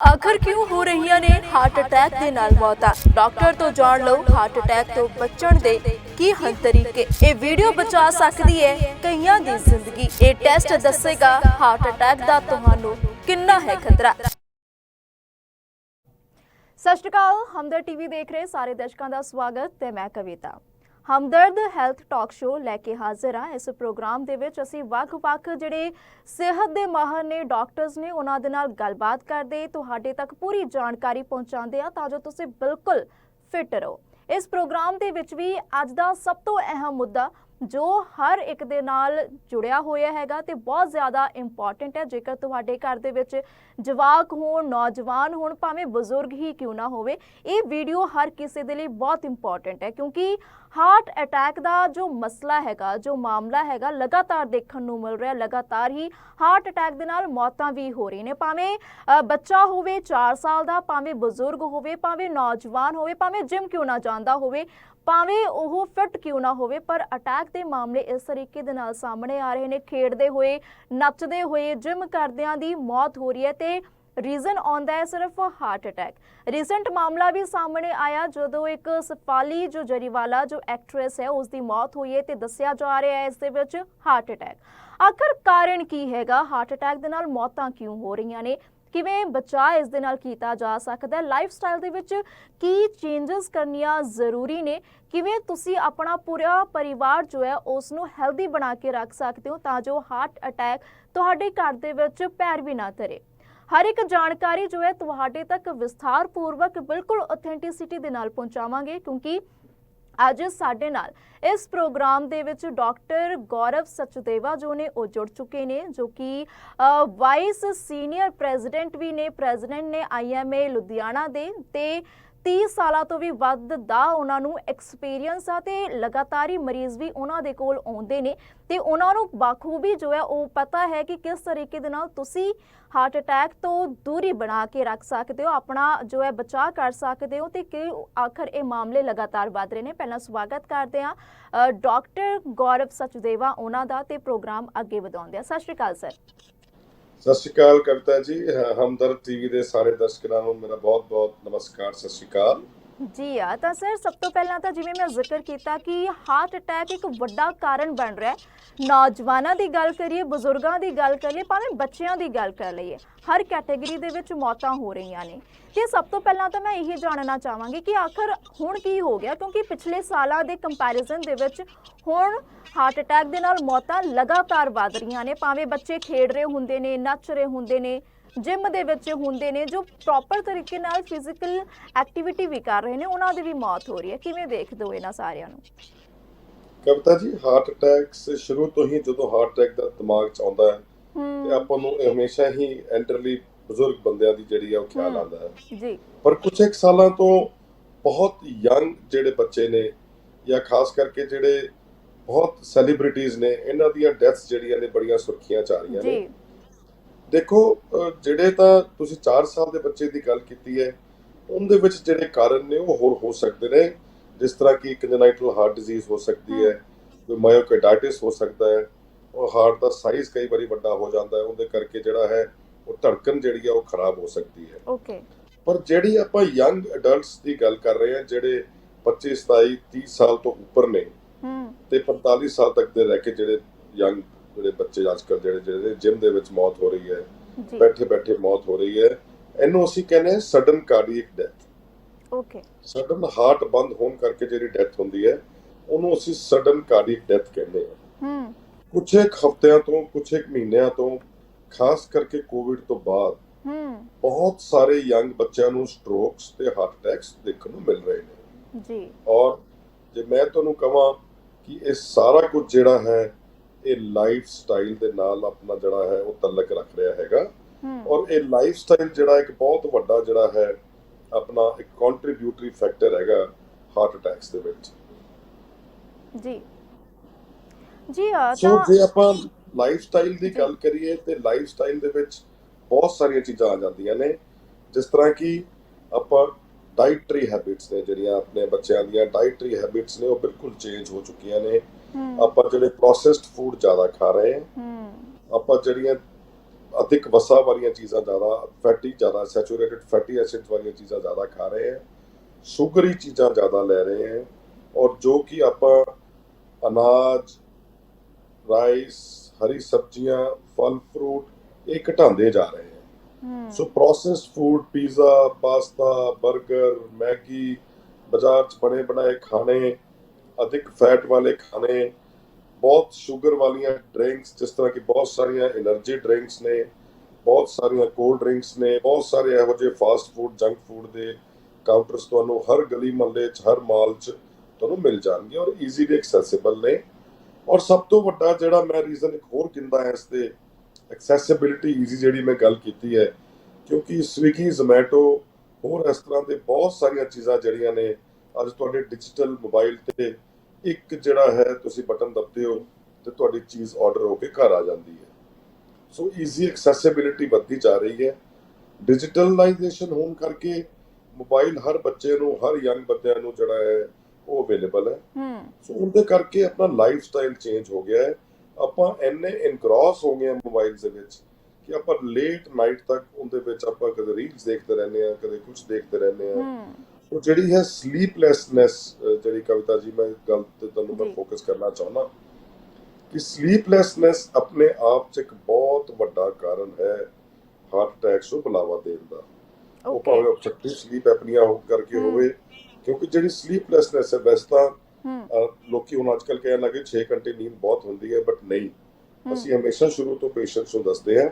ਆਖਰ ਕਿਉਂ ਹੋ ਰਹੀਆਂ ਨੇ ਹਾਰਟ ਅਟੈਕ ਦੇ ਨਾਲ ਮੌਤਾਂ? ਡਾਕਟਰ ਤੋਂ ਜਾਣ ਲਓ ਹਾਰਟ ਅਟੈਕ ਤੋਂ ਬਚਣ ਦੇ ਕੀ ਹਨ ਤਰੀਕੇ? ਇਹ ਵੀਡੀਓ ਬਚਾ ਸਕਦੀ ਹੈ ਕਈਆਂ ਦੀ ਜ਼ਿੰਦਗੀ। ਇਹ ਟੈਸਟ ਦੱਸੇਗਾ ਹਾਰਟ ਅਟੈਕ ਦਾ ਤੁਹਾਨੂੰ ਕਿੰਨਾ ਹੈ ਖਤਰਾ। ਸਤਿ ਸ਼੍ਰੀ ਅਕਾਲ ਹਮਦਰ ਟੀਵੀ ਦੇਖ ਰਹੇ ਸਾਰੇ ਦਰਸ਼ਕਾਂ ਦਾ ਸਵਾਗਤ ਤੇ ਮੈਂ Kavita. Hamdard health talk show ਲੈ ਕੇ ਹਾਜ਼ਰ ਹਾਂ। ਇਸ ਪ੍ਰੋਗਰਾਮ ਦੇ ਵਿੱਚ ਅਸੀਂ ਵੱਖ-ਵੱਖ ਜਿਹੜੇ ਸਿਹਤ ਦੇ ਮਾਹਰ ਨੇ, ਡਾਕਟਰਸ ਨੇ, ਉਹਨਾਂ ਦੇ ਨਾਲ ਗੱਲਬਾਤ ਕਰਦੇ, ਤੁਹਾਡੇ ਤੱਕ ਪੂਰੀ ਜਾਣਕਾਰੀ ਪਹੁੰਚਾਉਂਦੇ ਆ ਤਾਂ ਜੋ ਤੁਸੀਂ ਬਿਲਕੁਲ ਫਿਟ ਰਹੋ। ਇਸ ਪ੍ਰੋਗਰਾਮ ਦੇ ਵਿੱਚ ਵੀ ਅੱਜ ਦਾ ਸਭ ਤੋਂ ਅਹਿਮ ਮੁੱਦਾ ਜੋ ਹਰ ਇੱਕ ਦੇ ਨਾਲ ਜੁੜਿਆ ਹੋਇਆ ਹੈਗਾ ਤੇ ਬਹੁਤ ਜ਼ਿਆਦਾ ਇੰਪੋਰਟੈਂਟ ਹੈ। ਜੇਕਰ ਤੁਹਾਡੇ ਘਰ ਦੇ ਵਿੱਚ ਜਵਾਕ ਹੋਣ, ਨੌਜਵਾਨ ਹੋਣ, ਭਾਵੇਂ ਬਜ਼ੁਰਗ ਹੀ ਕਿਉਂ ਨਾ ਹੋਵੇ, ਇਹ ਵੀਡੀਓ ਹਰ ਕਿਸੇ ਦੇ ਲਈ ਬਹੁਤ ਇੰਪੋਰਟੈਂਟ ਹੈ ਕਿਉਂਕਿ ਹਾਰਟ ਅਟੈਕ ਦਾ ਜੋ ਮਸਲਾ ਹੈਗਾ, ਜੋ ਮਾਮਲਾ ਹੈਗਾ, ਲਗਾਤਾਰ ਦੇਖਣ ਨੂੰ ਮਿਲ ਰਿਹਾ, ਲਗਾਤਾਰ ਹੀ ਹਾਰਟ ਅਟੈਕ ਦੇ ਨਾਲ ਮੌਤਾਂ ਵੀ ਹੋ ਰਹੀਆਂ ਨੇ। ਭਾਵੇਂ ਬੱਚਾ ਹੋਵੇ 4 ਸਾਲ ਦਾ, ਭਾਵੇਂ ਬਜ਼ੁਰਗ ਹੋਵੇ, ਭਾਵੇਂ ਨੌਜਵਾਨ ਹੋਵੇ, ਭਾਵੇਂ ਜਿਮ ਕਿਉਂ ਨਾ ਜਾਂਦਾ ਹੋਵੇ ਭਾਵੇਂ ਉਹ ਫਿਟ ਕਿਉਂ ਨਾ ਹੋਵੇ, ਪਰ ਅਟੈਕ ਦੇ ਮਾਮਲੇ ਇਸ ਤਰੀਕੇ ਦੇ ਨਾਲ ਸਾਹਮਣੇ ਆ ਰਹੇ ਨੇ। ਖੇਡਦੇ ਹੋਏ, ਨੱਚਦੇ ਹੋਏ ਜਿਮ ਕਰਦਿਆਂ ਦੀ ਮੌਤ ਹੋ ਰਹੀ ਹੈ ਤੇ ਰੀਜ਼ਨ ਆਉਂਦਾ ਹੈ ਸਿਰਫ ਹਾਰਟ ਅਟੈਕ ਰੀਸੈਂਟ ਮਾਮਲਾ ਵੀ ਸਾਹਮਣੇ ਆਇਆ, ਜਦੋਂ ਇੱਕ ਸਫਾਲੀ ਜੋ ਜਰੀਵਾਲਾ, ਜੋ ਐਕਟ੍ਰੈਸ ਹੈ ਉਸ ਦੀ ਮੌਤ ਹੋਈ ਹੈ ਤੇ ਦੱਸਿਆ ਜਾ ਰਿਹਾ ਹੈ ਇਸ ਦੇ ਵਿੱਚ ਹਾਰਟ ਅਟੈਕ ਆਖਰ ਕਾਰਨ ਕੀ ਹੈਗਾ? ਹਾਰਟ ਅਟੈਕ ਦੇ ਨਾਲ ਮੌਤਾਂ ਕਿਉਂ ਹੋ ਰਹੀਆਂ ਨੇ? ਕਿਵੇਂ ਬਚਾਅ ਇਸ ਦੇ ਨਾਲ ਕੀਤਾ ਜਾ ਸਕਦਾ ਹੈ? ਲਾਈਫ ਸਟਾਈਲ ਦੇ ਵਿੱਚ ਕੀ ਚੇਂਜਸ ਕਰਨੀਆਂ ਜ਼ਰੂਰੀ ਨੇ? ਕਿਵੇਂ ਤੁਸੀਂ ਆਪਣਾ ਪੂਰਾ ਪਰਿਵਾਰ ਜੋ ਹੈ ਉਸ ਨੂੰ ਹੈਲਦੀ ਬਣਾ ਕੇ ਰੱਖ ਸਕਦੇ ਹੋ ਤਾਂ ਜੋ ਹਾਰਟ ਅਟੈਕ ਤੁਹਾਡੇ ਘਰ ਦੇ ਵਿੱਚ ਪੈਰ ਵੀ ਨਾ ਧਰੇ? ਹਰ ਇੱਕ ਜਾਣਕਾਰੀ ਜੋ ਹੈ, ਤੁਹਾਡੇ ਤੱਕ ਵਿਸਥਾਰ ਪੂਰਵਕ ਬਿਲਕੁਲ ਆਥੈਂਟਿਸਿਟੀ ਦੇ ਨਾਲ ਪਹੁੰਚਾਵਾਂਗੇ ਕਿਉਂਕਿ ਅੱਜ ਸਾਡੇ ਨਾਲ ਇਸ ਪ੍ਰੋਗਰਾਮ ਦੇ ਵਿੱਚ ਡਾਕਟਰ ਗੌਰਵ ਸਚਦੇਵਾ ਜੋ ਨੇ ਉਹ ਜੁੜ ਚੁੱਕੇ ਨੇ, ਜੋ ਕਿ ਵਾਈਸ ਸੀਨੀਅਰ ਪ੍ਰੈਜ਼ੀਡੈਂਟ ਵੀ ਨੇ ਪ੍ਰੈਜ਼ੀਡੈਂਟ ਨੇ ਆਈਐਮਏ ਲੁਧਿਆਣਾ ਦੇ ਤੇ 30 ਸਾਲਾਂ ਤੋਂ ਵੀ ਵੱਧ ਦਾ ਉਹਨਾਂ ਨੂੰ ਐਕਸਪੀਰੀਅੰਸ ਆ ਤੇ ਲਗਾਤਾਰ ਹੀ ਮਰੀਜ਼ ਵੀ ਉਹਨਾਂ ਦੇ ਕੋਲ ਆਉਂਦੇ ਨੇ ਤੇ ਉਹਨਾਂ ਨੂੰ ਬਾਖੂਬੀ ਜੋ ਹੈ ਉਹ ਪਤਾ ਹੈ ਕਿ ਕਿਸ ਤਰੀਕੇ ਦੇ ਨਾਲ ਤੁਸੀਂ ਹਾਰਟ ਅਟੈਕ ਤੋਂ ਦੂਰੀ ਬਣਾ ਕੇ ਰੱਖ ਸਕਦੇ ਹੋ, ਆਪਣਾ ਜੋ ਹੈ ਬਚਾਅ ਕਰ ਸਕਦੇ ਹੋ ਤੇ ਕਿ ਆਖਰ ਇਹ ਮਾਮਲੇ ਲਗਾਤਾਰ ਵੱਧ ਰਹੇ ਨੇ। ਪਹਿਲਾਂ ਸਵਾਗਤ ਕਰਦੇ ਹਾਂ ਡਾਕਟਰ ਗੌਰਵ ਸਚਦੇਵਾ ਉਹਨਾਂ ਦਾ ਤੇ ਪ੍ਰੋਗਰਾਮ ਅੱਗੇ ਵਧਾਉਂਦੇ ਆ ਸਤਿ ਸ਼੍ਰੀ ਅਕਾਲ, ਸਰ। ਸਤਿ ਸ਼੍ਰੀ ਅਕਾਲ ਕਵਿਤਾ ਜੀ ਹ- ਹਮਦਰਦ ਟੀਵੀ ਦੇ ਸਾਰੇ ਦਰਸ਼ਕਾਂ ਨੂੰ ਮੇਰਾ ਬਹੁਤ-ਬਹੁਤ ਨਮਸਕਾਰ, ਸਤਿ ਸ਼੍ਰੀ ਅਕਾਲ। ਜੀ ਆ, ਤਾਂ ਸਰ ਸਭ ਤੋਂ ਪਹਿਲਾਂ ਤਾਂ ਜਿਵੇਂ ਮੈਂ ਜ਼ਿਕਰ ਕੀਤਾ ਕਿ ਹਾਰਟ ਅਟੈਕ ਇੱਕ ਵੱਡਾ ਕਾਰਨ ਬਣ ਰਿਹਾ ਹੈ। ਨੌਜਵਾਨਾਂ ਦੀ ਗੱਲ ਕਰੀਏ, ਬਜ਼ੁਰਗਾਂ ਦੀ ਗੱਲ ਕਰੀਏ, ਭਾਵੇਂ ਬੱਚਿਆਂ ਦੀ ਗੱਲ ਕਰ ਲਈਏ, ਹਰ ਕੈਟਾਗਰੀ ਦੇ ਵਿੱਚ ਮੌਤਾਂ ਹੋ ਰਹੀਆਂ ਨੇ। ਤੇ ਸਭ ਤੋਂ ਪਹਿਲਾਂ ਤਾਂ ਮੈਂ ਇਹ ਜਾਣਨਾ ਚਾਹਾਂਗੀ ਕਿ ਆਖਰ ਹੁਣ ਕੀ ਹੋ ਗਿਆ, ਕਿਉਂਕਿ ਪਿਛਲੇ ਸਾਲਾਂ ਦੇ ਕੰਪੈਰੀਜ਼ਨ ਦੇ ਵਿੱਚ ਹੁਣ ਹਾਰਟ ਅਟੈਕ ਦੇ ਨਾਲ ਮੌਤਾਂ ਲਗਾਤਾਰ ਵਧ ਰਹੀਆਂ ਨੇ। ਭਾਵੇਂ ਬੱਚੇ ਖੇਡ ਰਹੇ ਹੁੰਦੇ ਨੇ, ਨੱਚ ਰਹੇ ਹੁੰਦੇ ਨੇ ਜਿਮ ਦੇ ਵਿੱਚ ਹੁੰਦੇ ਨੇ ਜੋ ਪ੍ਰੋਪਰ ਤਰੀਕੇ ਨਾਲ ਫਿਜ਼ੀਕਲ ਐਕਟੀਵਿਟੀ ਵੀ ਕਰ ਰਹੇ ਨੇ ਉਹਨਾਂ ਦੀ ਵੀ ਮੌਤ ਹੋ ਰਹੀ ਹੈ। ਕਿਵੇਂ ਦੇਖਦੇ ਹੋ ਇਹਨਾਂ ਸਾਰਿਆਂ ਨੂੰ? ਕਵਿਤਾ ਜੀ ਹਾਰਟ ਅਟੈਕ ਸੇ ਸ਼ੁਰੂ ਤੋਂ ਹੀ ਜਦੋਂ ਹਾਰਟ ਅਟੈਕ ਦਾ ਦਿਮਾਗ 'ਚ ਆਉਂਦਾ ਹੈ ਤੇ ਆਪਾਂ ਨੂੰ ਹਮੇਸ਼ਾ ਹੀ ਐਂਟਰਲੀ ਬਜ਼ੁਰਗ ਬੰਦਿਆਂ ਦੀ ਜਿਹੜੀ ਆ ਉਹ ਖਿਆਲ। ਆਉਂਦਾ ਹੈ। ਜੀ। ਪਰ ਕੁਝ ਇੱਕ ਸਾਲਾਂ ਤੋਂ ਬਹੁਤ ਯੰਗ ਜਿਹੜੇ ਬੱਚੇ ਨੇ ਜਾਂ ਖਾਸ ਕਰਕੇ ਜਿਹੜੇ ਬਹੁਤ ਸੈਲੀਬ੍ਰਿਟੀਜ਼ ਨੇ ਇਹਨਾਂ ਦੀਆਂ ਡੈਥਸ ਜਿਹੜੀਆਂ ਨੇ ਬੜੀਆਂ ਸੁਰਖੀਆਂ ਚ ਆ ਰਹੀਆਂ ਨੇ। ਜੀ। ਦੇਖੋ ਜਿਹੜੇ ਤਾਂ ਤੁਸੀਂ 4 ਸਾਲ ਦੇ ਬੱਚੇ ਦੀ ਗੱਲ ਕੀਤੀ ਹੈ ਉਹਦੇ ਵਿੱਚ ਜਿਹੜੇ ਕਾਰਨ ਨੇ ਉਹ ਹੋਰ ਹੋ ਸਕਦੇ ਨੇ। ਜਿਸ ਤਰ੍ਹਾਂ ਕਿ ਕੰਜਨਾਈਟਲ ਹਾਰਟ ਡਿਜ਼ੀਜ਼ ਹੋ ਸਕਦੀ ਹੈ ਕੋਈ ਮਾਇਓਕਾਰਡਾਈਟਿਸ ਹੋ ਸਕਦਾ ਹੈ ਉਹ ਹਾਰਟ ਦਾ ਸਾਈਜ਼ ਕਈ ਵਾਰੀ ਵੱਡਾ ਹੋ ਜਾਂਦਾ ਹੈ ਉਹਦੇ ਕਰਕੇ ਜਿਹੜਾ ਹੈ ਉਹ ਧੜਕਣ ਜਿਹੜੀ ਆ ਉਹ ਖਰਾਬ ਹੋ ਸਕਦੀ ਹੈ। ਓਕੇ। ਪਰ ਜਿਹੜੀ ਆਪਾਂ ਯੰਗ ਅਡਲਟਸ ਦੀ ਗੱਲ ਕਰ ਰਹੇ ਹਾਂ ਜਿਹੜੇ 25 27 30 ਸਾਲ ਤੋਂ ਉੱਪਰ ਨੇ ਹੂੰ। ਤੇ 45 ਸਾਲ ਤੱਕ ਦੇ ਰਹਿ ਕੇ ਜਿਹੜੇ ਯੰਗ ਜਿਹੜੇ ਬੱਚੇ ਅੱਜਕੱਲ ਜਿਹੜੇ ਜਿਹੜੇ ਜਿਮ ਦੇ ਵਿੱਚ ਮੌਤ ਹੋ ਰਹੀ ਹੈ। ਬੈਠੇ ਬੈਠੇ ਮੌਤ ਹੋ ਰਹੀ ਹੈ। ਇਹਨੂੰ ਅਸੀਂ ਕਹਿੰਦੇ sudden cardiac death okay sudden heart ਬੰਦ ਹੋਣ ਕਰਕੇ ਜਿਹੜੀ ਡੈਥ ਹੁੰਦੀ ਹੈ ਉਹਨੂੰ ਅਸੀਂ ਸਡਨ ਕਾਰਡੀਅਕ ਡੈਥ ਕਹਿੰਦੇ ਹਾਂ। ਹੂੰ। ਕੁਝ ਇੱਕ ਹਫ਼ਤਿਆਂ ਤੋਂ ਕੁਝ ਇੱਕ ਮਹੀਨਿਆਂ ਤੋਂ ਖਾਸ ਕਰਕੇ ਕੋਵਿਡ ਤੋਂ ਬਾਅਦ ਹੂੰ। ਬਹੁਤ ਸਾਰੇ ਯੰਗ ਬੱਚਿਆਂ ਨੂੰ ਸਟ੍ਰੋਕਸ ਤੇ ਹਾਰਟ ਅਟੈਕਸ ਦੇਖਣ ਨੂੰ ਮਿਲ ਰਹੇ ਨੇ। ਜੀ। ਔਰ ਜੇ ਮੈਂ ਤੁਹਾਨੂੰ ਕਹਾਂ ਕਿ ਇਹ ਸਾਰਾ ਕੁਝ ਜਿਹੜਾ ਹੈ ਇਹ ਲਾਈਫ ਸਟਾਈਲ ਦੇ ਨਾਲ ਆਪਣਾ ਜਿਹੜਾ ਹੈ ਉਹ ਤਲਕ ਰੱਖ ਰਿਹਾ ਹੈਗਾ। ਔਰ ਇਹ ਲਾਈਫ ਸਟਾਈਲ ਜਿਹੜਾ ਇੱਕ ਬਹੁਤ ਵੱਡਾ ਜਿਹੜਾ ਹੈ ਆਪਣਾ ਇੱਕ ਕੰਟਰੀਬਿਊਟਰੀ ਫੈਕਟਰ ਹੈਗਾ ਹਾਰਟ ਅਟੈਕਸ ਦੇ ਵਿੱਚ। ਜੀ। ਜੀ ਆ ਤਾਂ ਜੇ ਆਪਾਂ ਲਾਈਫ ਸਟਾਈਲ ਦੀ ਗੱਲ ਕਰੀਏ ਤੇ ਲਾਈਫ ਸਟਾਈਲ ਦੇ ਵਿੱਚ ਬਹੁਤ ਸਾਰੀਆਂ ਚੀਜ਼ਾਂ ਆ ਜਾਂਦੀਆਂ ਨੇ। ਜਿਸ ਤਰ੍ਹਾਂ ਕਿ ਆਪਾਂ ਡਾਈਟਰੀ ਹੈਬਿਟਸ ਨੇ ਜਿਹੜੀਆਂ ਆਪਣੇ ਬੱਚਿਆਂ ਦੀਆਂ ਡਾਈਟਰੀ ਹੈਬਿਟਸ ਨੇ ਉਹ ਬਿਲਕੁਲ ਚੇਂਜ ਹੋ ਚੁੱਕੀਆਂ ਨੇ। ਆਪਾਂ ਜਿਹੜੇ ਪ੍ਰੋਸੈਸਡ ਫੂਡ ਜ਼ਿਆਦਾ ਖਾ ਰਹੇ ਹਾਂ ਆਪਾਂ ਜਿਹੜੀਆਂ ਅਧਿਕ ਵਸਾ ਵਾਲੀਆਂ ਚੀਜ਼ਾਂ ਜ਼ਿਆਦਾ ਫੈਟੀ ਜ਼ਿਆਦਾ ਸੈਚੂਰੇਟਡ ਫੈਟੀ ਐਸਿਡਸ ਵਾਲੀਆਂ ਚੀਜ਼ਾਂ ਜ਼ਿਆਦਾ ਖਾ ਰਹੇ ਹਾਂ ਸ਼ੂਗਰੀ ਚੀਜ਼ਾਂ ਜ਼ਿਆਦਾ ਲੈ ਰਹੇ ਹਾਂ ਔਰ ਜੋ ਕਿ ਆਪਾਂ ਅਨਾਜ ਰਾਈਸ ਹਰੀ ਸਬਜ਼ੀਆਂ ਫਲ ਫਰੂਟ ਇਹ ਘਟਾਉਂਦੇ ਜਾ ਰਹੇ ਹਾਂ। ਹੂੰ। So processed food pizza pasta 버ਗਰ Maggi ਬਾਜ਼ਾਰ 'ਚ ਬਣੇ ਬਣਾਏ ਖਾਣੇ ਅਧਿਕ ਫੈਟ ਵਾਲੇ ਖਾਣੇ ਬਹੁਤ ਸ਼ੂਗਰ ਵਾਲੀਆਂ ਡਰਿੰਕਸ ਜਿਸ ਤਰ੍ਹਾਂ ਕਿ ਬਹੁਤ ਸਾਰੀਆਂ એનર્ਜੀ ਡਰਿੰਕਸ ਨੇ ਬਹੁਤ ਸਾਰੀਆਂ ਕੋਲਡ ਡਰਿੰਕਸ ਨੇ ਬਹੁਤ ਸਾਰੇ ਇਹੋ ਜਿਹੇ ਫਾਸਟ ਫੂਡ ਜੰਕ ਫੂਡ ਦੇ ਕਾਊਂਟਰਸ ਤੁਹਾਨੂੰ ਹਰ ਗਲੀ ਮੁਹੱਲੇ 'ਚ ਹਰ ਮਾਲ 'ਚ ਤੁਹਾਨੂੰ ਮਿਲ ਜਾਣਗੇ ਔਰ ਈਜ਼ੀਲੀ ਐਕਸੈਸੇਬਲ ਨੇ ਔਰ ਸਭ ਤੋਂ ਵੱਡਾ ਜਿਹੜਾ ਮੈਂ ਰੀਜ਼ਨ ਇੱਕ ਹੋਰ ਕਿੰਦਾ ਹੈ ਇਸ ਤੇ ਐਕਸੈਸਿਬਿਲਿਟੀ ਈਜ਼ੀ ਜਿਹੜੀ ਮੈਂ ਗੱਲ ਕੀਤੀ ਹੈ ਕਿਉਂਕਿ ਸਵਿਗੀ ਜ਼ੋਮੈਟੋ ਹੋਰ ਇਸ ਤਰ੍ਹਾਂ ਦੇ ਬਹੁਤ ਸਾਰੀਆਂ ਚੀਜ਼ਾਂ ਜਿਹੜੀਆਂ ਨੇ ਅੱਜ ਤੁਹਾਡੇ ਡਿਜੀਟਲ ਮੋਬਾਈਲ ਤੇ ਇੱਕ ਜਿਹੜਾ ਹੈ ਤੁਸੀਂ ਬਟਨ ਦਬਦੇ ਹੋ ਤੇ ਤੁਹਾਡੀ ਚੀਜ਼ ਆਰਡਰ ਹੋ ਕੇ ਘਰ ਆ ਜਾਂਦੀ ਹੈ। ਸੋ ਈਜ਼ੀ ਐਕਸੈਸਿਬਿਲਿਟੀ ਵੱਧਦੀ ਜਾ ਰਹੀ ਹੈ। ਡਿਜੀਟਲਾਈਜੇਸ਼ਨ ਹੋਣ ਕਰਕੇ ਮੋਬਾਈਲ ਹਰ ਬੱਚੇ ਨੂੰ ਹਰ ਯੰਗ ਬੱਚਿਆਂ ਨੂੰ ਜਿਹੜਾ ਹੈ ਉਹ ਅਵੇਲੇਬਲ ਹੈ। ਹੂੰ। ਸੋ ਉਹਦੇ ਕਰਕੇ ਆਪਣਾ ਲਾਈਫ ਸਟਾਈਲ ਚੇਂਜ ਹੋ ਗਿਆ ਹੈ। ਆਪਾਂ ਇੰਨੇ ਇਨਕ੍ਰੋਸ ਹੋ ਗਏ ਮੋਬਾਈਲ ਦੇ ਵਿੱਚ ਕਿ ਆਪਾਂ ਲੇਟ ਨਾਈਟ ਤੱਕ ਉਹਦੇ ਵਿੱਚ ਆਪਾਂ ਕਦੇ ਰੀਲਸ ਦੇਖਦੇ ਰਹਿੰਦੇ ਆ ਕਦੇ ਕੁਝ ਦੇਖਦੇ ਰਹਿੰਦੇ ਆ ਉਹ ਜਿਹੜੀ ਹੈ ਸਲੀਪਲੈਸਨੈਸ ਜਿਹੜੀ ਕਵਿਤਾ ਜੀ ਮੈਂ ਗੱਲ ਤੇ ਤੁਹਾਨੂੰ ਮੈਂ। ਫੋਕਸ ਕਰਨਾ ਚਾਹੁੰਦਾ ਕਿ ਸਲੀਪਲੈਸਨੈਸ ਆਪਣੇ ਆਪ 'ਚ ਇੱਕ ਬਹੁਤ ਵੱਡਾ ਕਾਰਨ ਹੈ ਹਾਰਟ ਅਟੈਕਸ ਨੂੰ ਬੁਲਾਵਾ ਦੇਣ ਦਾ। ਉਹ ਭਾਵੇਂ ਆਬਸਟ੍ਰਕਟਿਵ ਸਲੀਪ ਐਪਨੀਆ ਹੋ ਕਰਕੇ। ਹੋਵੇ ਕਿਉਂਕਿ ਜਿਹੜੀ ਸਲੀਪਲੈਸਨੈਸ ਹੈ ਵੈਸੇ ਤਾਂ ਲੋਕੀ ਹੁਣ ਅੱਜਕੱਲ ਕਹਿਣ ਲੱਗੇ 6 ਘੰਟੇ ਨੀਂਦ ਬਹੁਤ ਹੁੰਦੀ ਹੈ ਬਟ ਨਹੀਂ। ਅਸੀਂ ਹਮੇਸ਼ਾ ਸ਼ੁਰੂ ਤੋਂ ਪੇਸ਼ੈਂਟਸ ਨੂੰ ਦੱਸਦੇ ਹਾਂ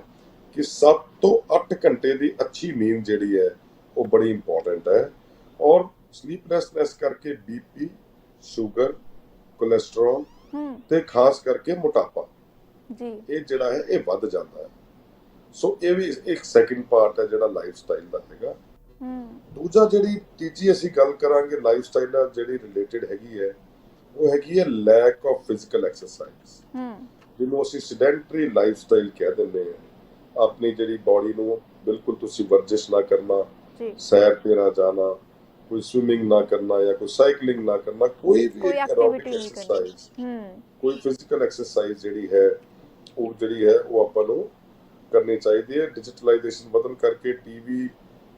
ਕਿ 7 ਤੋਂ 8 ਘੰਟੇ ਦੀ ਅੱਛੀ ਨੀਂਦ ਜਿਹੜੀ ਹੈ ਉਹ ਬੜੀ ਇੰਪੋਰਟੈਂਟ ਹੈ। ਔਰ ਸਲੀਪਲੈਸਨੈਸ ਕਰਕੇ ਬੀਪੀ ਸ਼ੂਗਰ ਕੋਲੇਸਟ੍ਰੋਲ ਤੇ ਖਾਸ ਕਰਕੇ ਮੋਟਾਪਾ। ਜੀ। ਇਹ ਜਿਹੜਾ ਹੈ ਇਹ ਵੱਧ ਜਾਂਦਾ ਹੈ। ਸੋ ਇਹ ਵੀ ਇੱਕ ਸੈਕਿੰਡ ਪਾਰਟ ਹੈ ਜਿਹੜਾ ਲਾਈਫ ਸਟਾਈਲ ਦਾ ਹੈਗਾ। ਹੂੰ। ਦੂਜਾ ਜਿਹੜੀ ਤੀਜੀ ਅਸੀਂ ਗੱਲ ਕਰਾਂਗੇ ਲਾਈਫ ਸਟਾਈਲ ਨਾਲ ਜਿਹੜੀ ਰਿਲੇਟਡ ਹੈਗੀ ਹੈ ਉਹ ਹੈਗੀ ਹੈ ਲੈਕ ਆਫ ਫਿਜ਼ੀਕਲ ਐਕਸਰਸਾਈਜ਼ ਹੂੰ। ਜਿਹਨੂੰ ਅਸੀਂ ਸੈਡੈਂਟਰੀ ਲਾਈਫ ਸਟਾਈਲ ਕਹਿ ਦਿੰਦੇ ਹਾਂ। ਆਪਣੀ ਜਿਹੜੀ ਬਾਡੀ ਨੂੰ ਬਿਲਕੁਲ ਤੁਸੀਂ ਵਰਜਿਸ਼ ਨਾ ਕਰਨਾ ਜੀ। ਸੈਰ ਤੇ ਨਾ ਜਾਣਾ ਕੋਈ ਸਵਿਮਿੰਗ ਨਾ ਕਰਨਾ ਜਾਂ ਕੋਈ ਸਾਈਕਲਿੰਗ ਨਾ ਕਰਨਾ ਕੋਈ ਵੀ ਕਰਨੀ। exercise, ਹੂੰ। ਕੋਈ ਫਿਜ਼ੀਕਲ ਐਕਸਰਸਾਈਜ਼ ਜਿਹੜੀ ਹੈ ਉਹ ਜਿਹੜੀ ਹੈ ਉਹ ਆਪਾਂ ਨੂੰ ਕਰਨੀ ਚਾਹੀਦੀ ਹੈ। ਡਿਜੀਟਲਾਈਜੇਸ਼ਨ ਵਧਣ ਕਰਕੇ ਟੀਵੀ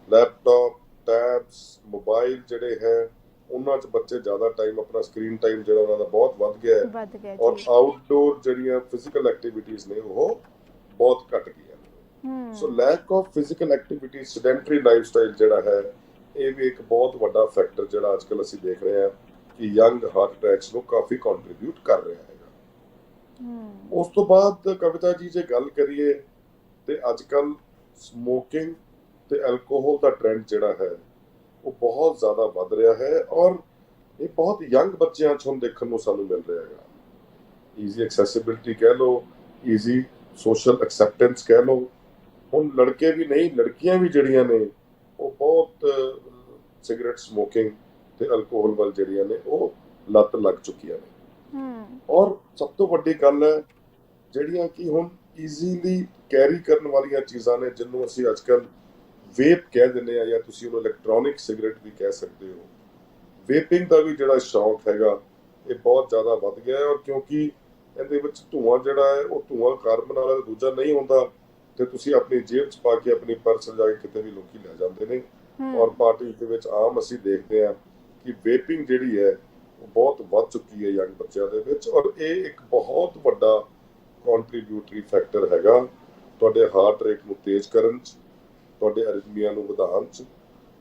ਲੈਪਟਾਪ ਟੈਬਸ ਮੋਬਾਈਲ ਜਿਹੜੇ ਹੈ ਉਹਨਾਂ 'ਚ ਬੱਚੇ ਜ਼ਿਆਦਾ ਟਾਈਮ ਆਪਣਾ ਸਕਰੀਨ ਟਾਈਮ ਜਿਹੜਾ ਉਹਨਾਂ ਦਾ ਬਹੁਤ ਵੱਧ ਗਿਆ ਹੈ। ਵੱਧ ਗਿਆ ਔਰ ਜੀ। ਆਊਟਡੋਰ ਜਿਹੜੀਆਂ ਫਿਜ਼ੀਕਲ ਐਕਟੀਵਿਟੀਜ਼ ਨੇ ਉਹ ਬਹੁਤ ਘਟ ਗਈਆਂ। ਹੂੰ। So lack of physical activity sedentary lifestyle ਜਿਹੜਾ ਹੈ ਇਹ ਵੀ ਇੱਕ ਬਹੁਤ ਵੱਡਾ ਫੈਕਟਰ ਜਿਹੜਾ ਅੱਜਕੱਲ ਅਸੀਂ ਦੇਖ ਰਹੇ ਹਾਂ ਕਿ ਯੰਗ ਹਾਰਟ ਅਟੈਕਸ ਨੂੰ ਕਾਫੀ ਕੰਟਰੀਬਿਊਟ ਕਰ ਰਿਹਾ ਹੈਗਾ। ਹੂੰ। ਉਸ ਤੋਂ ਬਾਅਦ ਕਵਿਤਾ ਜੀ ਜੇ ਗੱਲ ਕਰੀਏ ਤੇ ਅੱਜਕੱਲ ਸਮੋਕਿੰਗ ਤੇ ਐਲਕੋਹਲ ਦਾ ਟ੍ਰੈਂਡ ਜਿਹੜਾ ਹੈ ਉਹ ਬਹੁਤ ਜ਼ਿਆਦਾ ਵੱਧ ਰਿਹਾ ਹੈ ਔਰ ਇਹ ਬਹੁਤ ਯੰਗ ਬੱਚਿਆਂ 'ਚ ਹੁਣ ਦੇਖਣ ਨੂੰ ਸਾਨੂੰ ਮਿਲ ਰਿਹਾ ਹੈਗਾ। ਈਜ਼ੀ ਐਕਸੈਸਿਬਿਲਟੀ ਕਹਿ ਲਓ ਈਜ਼ੀ ਸੋਸ਼ਲ ਐਕਸੈਪਟੈਂਸ ਕਹਿ ਲਓ। ਹੁਣ ਲੜਕੇ ਵੀ ਨਹੀਂ ਲੜਕੀਆਂ ਵੀ ਜਿਹੜੀਆਂ ਨੇ ਉਹ ਬਹੁਤ ਸਿਗਰਟ ਸਮੋਕਿੰਗ ਤੇ ਐਲਕੋਹਲ ਵੱਲ ਜਿਹੜੀਆਂ ਨੇ ਉਹ ਲੱਤ ਲੱਗ ਚੁੱਕੀਆਂ ਨੇ। ਹੂੰ। ਔਰ ਸਭ ਤੋਂ ਵੱਡੀ ਗੱਲ ਹੈ ਜਿਹੜੀਆਂ ਕਿ ਹੁਣ ਈਜ਼ੀਲੀ ਕੈਰੀ ਕਰਨ ਵਾਲੀਆਂ ਚੀਜ਼ਾਂ ਨੇ ਜਿਹਨੂੰ ਅਸੀਂ ਅੱਜਕੱਲ ਵੇਪ ਕਹਿ ਦਿੰਦੇ ਆ ਜਾਂ ਤੁਸੀਂ ਉਹਨੂੰ ਇਲੈਕਟ੍ਰੋਨਿਕ ਸਿਗਰਟ ਵੀ ਕਹਿ ਸਕਦੇ ਹੋ। ਵੇਪਿੰਗ ਦਾ ਵੀ ਜਿਹੜਾ ਸ਼ੌਂਕ ਹੈਗਾ ਇਹ ਬਹੁਤ ਜ਼ਿਆਦਾ ਵੱਧ ਗਿਆ ਹੈ ਔਰ ਕਿਉਂਕਿ ਇਹਦੇ ਵਿੱਚ ਧੂਆਂ ਜਿਹੜਾ ਹੈ ਉਹ ਧੂਆਂ ਕਾਰਬਨ ਵਾਲਾ ਦੂਜਾ ਨਹੀਂ ਹੁੰਦਾ। ਤੇ ਤੁਸੀਂ ਆਪਣੀ ਜੇਬ 'ਚ ਪਾ ਕੇ ਆਪਣੀ ਪਰਸ ਜਾ ਕੇ ਕਿਤੇ ਵੀ ਲੋਕੀ ਲੈ ਜਾਂਦੇ ਨੇ। ਔਰ ਪਾਰਟੀ ਦੇ ਵਿੱਚ ਆਮ ਅਸੀਂ ਦੇਖਦੇ ਹਾਂ ਕਿ ਵੇਪਿੰਗ ਜਿਹੜੀ ਹੈ ਉਹ ਬਹੁਤ ਵੱਧ ਚੁੱਕੀ ਹੈ ਯੰਗ ਬੱਚਿਆਂ ਦੇ ਵਿੱਚ ਔਰ ਇਹ ਇੱਕ ਬਹੁਤ ਵੱਡਾ ਕੰਟਰੀਬਿਊਟਰੀ ਫੈਕਟਰ ਹੈਗਾ। ਤੁਹਾਡੇ ਹਾਰਟ ਰੇਟ ਨੂੰ ਤੇਜ਼ ਕਰਨ 'ਚ ਤੁਹਾਡੇ ਅਰਿਥਮੀਆ ਨੂੰ ਵਧਾਉਣ 'ਚ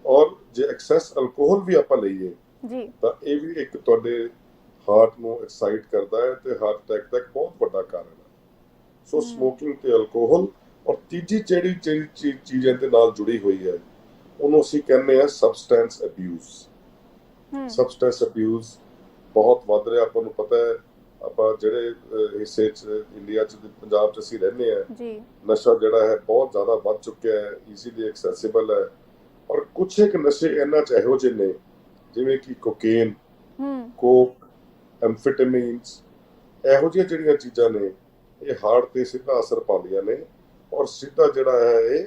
ਔਰ ਜੇ ਐਕਸੈਸ ਅਲਕੋਹਲ ਵੀ ਆਪਾਂ ਲਈਏ ਜੀ। ਤਾਂ ਇਹ ਵੀ ਇੱਕ ਤੁਹਾਡੇ ਹਾਰਟ ਨੂੰ ਐਕਸਾਈਟ ਕਰਦਾ ਹੈ ਤੇ ਹਾਰਟ ਅਟੈਕ ਦਾ ਇੱਕ ਬਹੁਤ ਵੱਡਾ ਕਾਰਨ ਹੈ। ਸੋ। ਸਮੋਕਿੰਗ ਤੇ ਅਲਕੋਹਲ ਔਰ ਤੀਜੀ ਜਿਹੜੀ ਚੀਜ਼ ਇਹਦੇ ਨਾਲ ਜੁੜੀ ਹੋਈ ਹੈ ਉਹਨੂੰ ਅਸੀਂ ਕਹਿੰਦੇ ਆ ਸਬਸਟੈਂਸ ਅਬਿਊਜ਼ ਸਬਸਟੈਂਸ ਅਬਿਊਜ਼ ਬਹੁਤ ਵੱਧ ਰਿਹਾ ਆਪਾਂ ਨੂੰ ਪਤਾ ਹੈ ਆਪਾਂ ਜਿਹੜੇ ਹਿੱਸੇ ਚ ਇੰਡੀਆ ਚ ਪੰਜਾਬ ਚ ਅਸੀਂ ਰਹਿੰਦੇ ਆ ਜੀ। ਨਸ਼ਾ ਜਿਹੜਾ ਹੈ ਬਹੁਤ ਜ਼ਿਆਦਾ ਵੱਧ ਚੁੱਕਿਆ ਹੈ ਈਜ਼ੀਲੀ ਐਕਸੈਸਿਬਲ ਹੈ। ਔਰ ਕੁਝ ਇੱਕ ਨਸ਼ੇ ਇਹਨਾਂ ਚ ਇਹੋ ਜਿਹੇ ਨੇ ਜਿਵੇਂ ਕਿ ਕੋਕੇਨ ਹੂੰ। ਕੋਕ ਐਮਫੀਟਾਮਿਨਸ ਇਹੋ ਜਿਹੀਆਂ ਜਿਹੜੀਆਂ ਚੀਜ਼ਾਂ ਨੇ ਇਹ ਹਾਰਟ ਤੇ ਸਿੱਧਾ ਅਸਰ ਪਾਉਂਦੀਆਂ ਨੇ। ਔਰ ਸਿੱਧਾ ਜਿਹੜਾ ਹੈ ਇਹ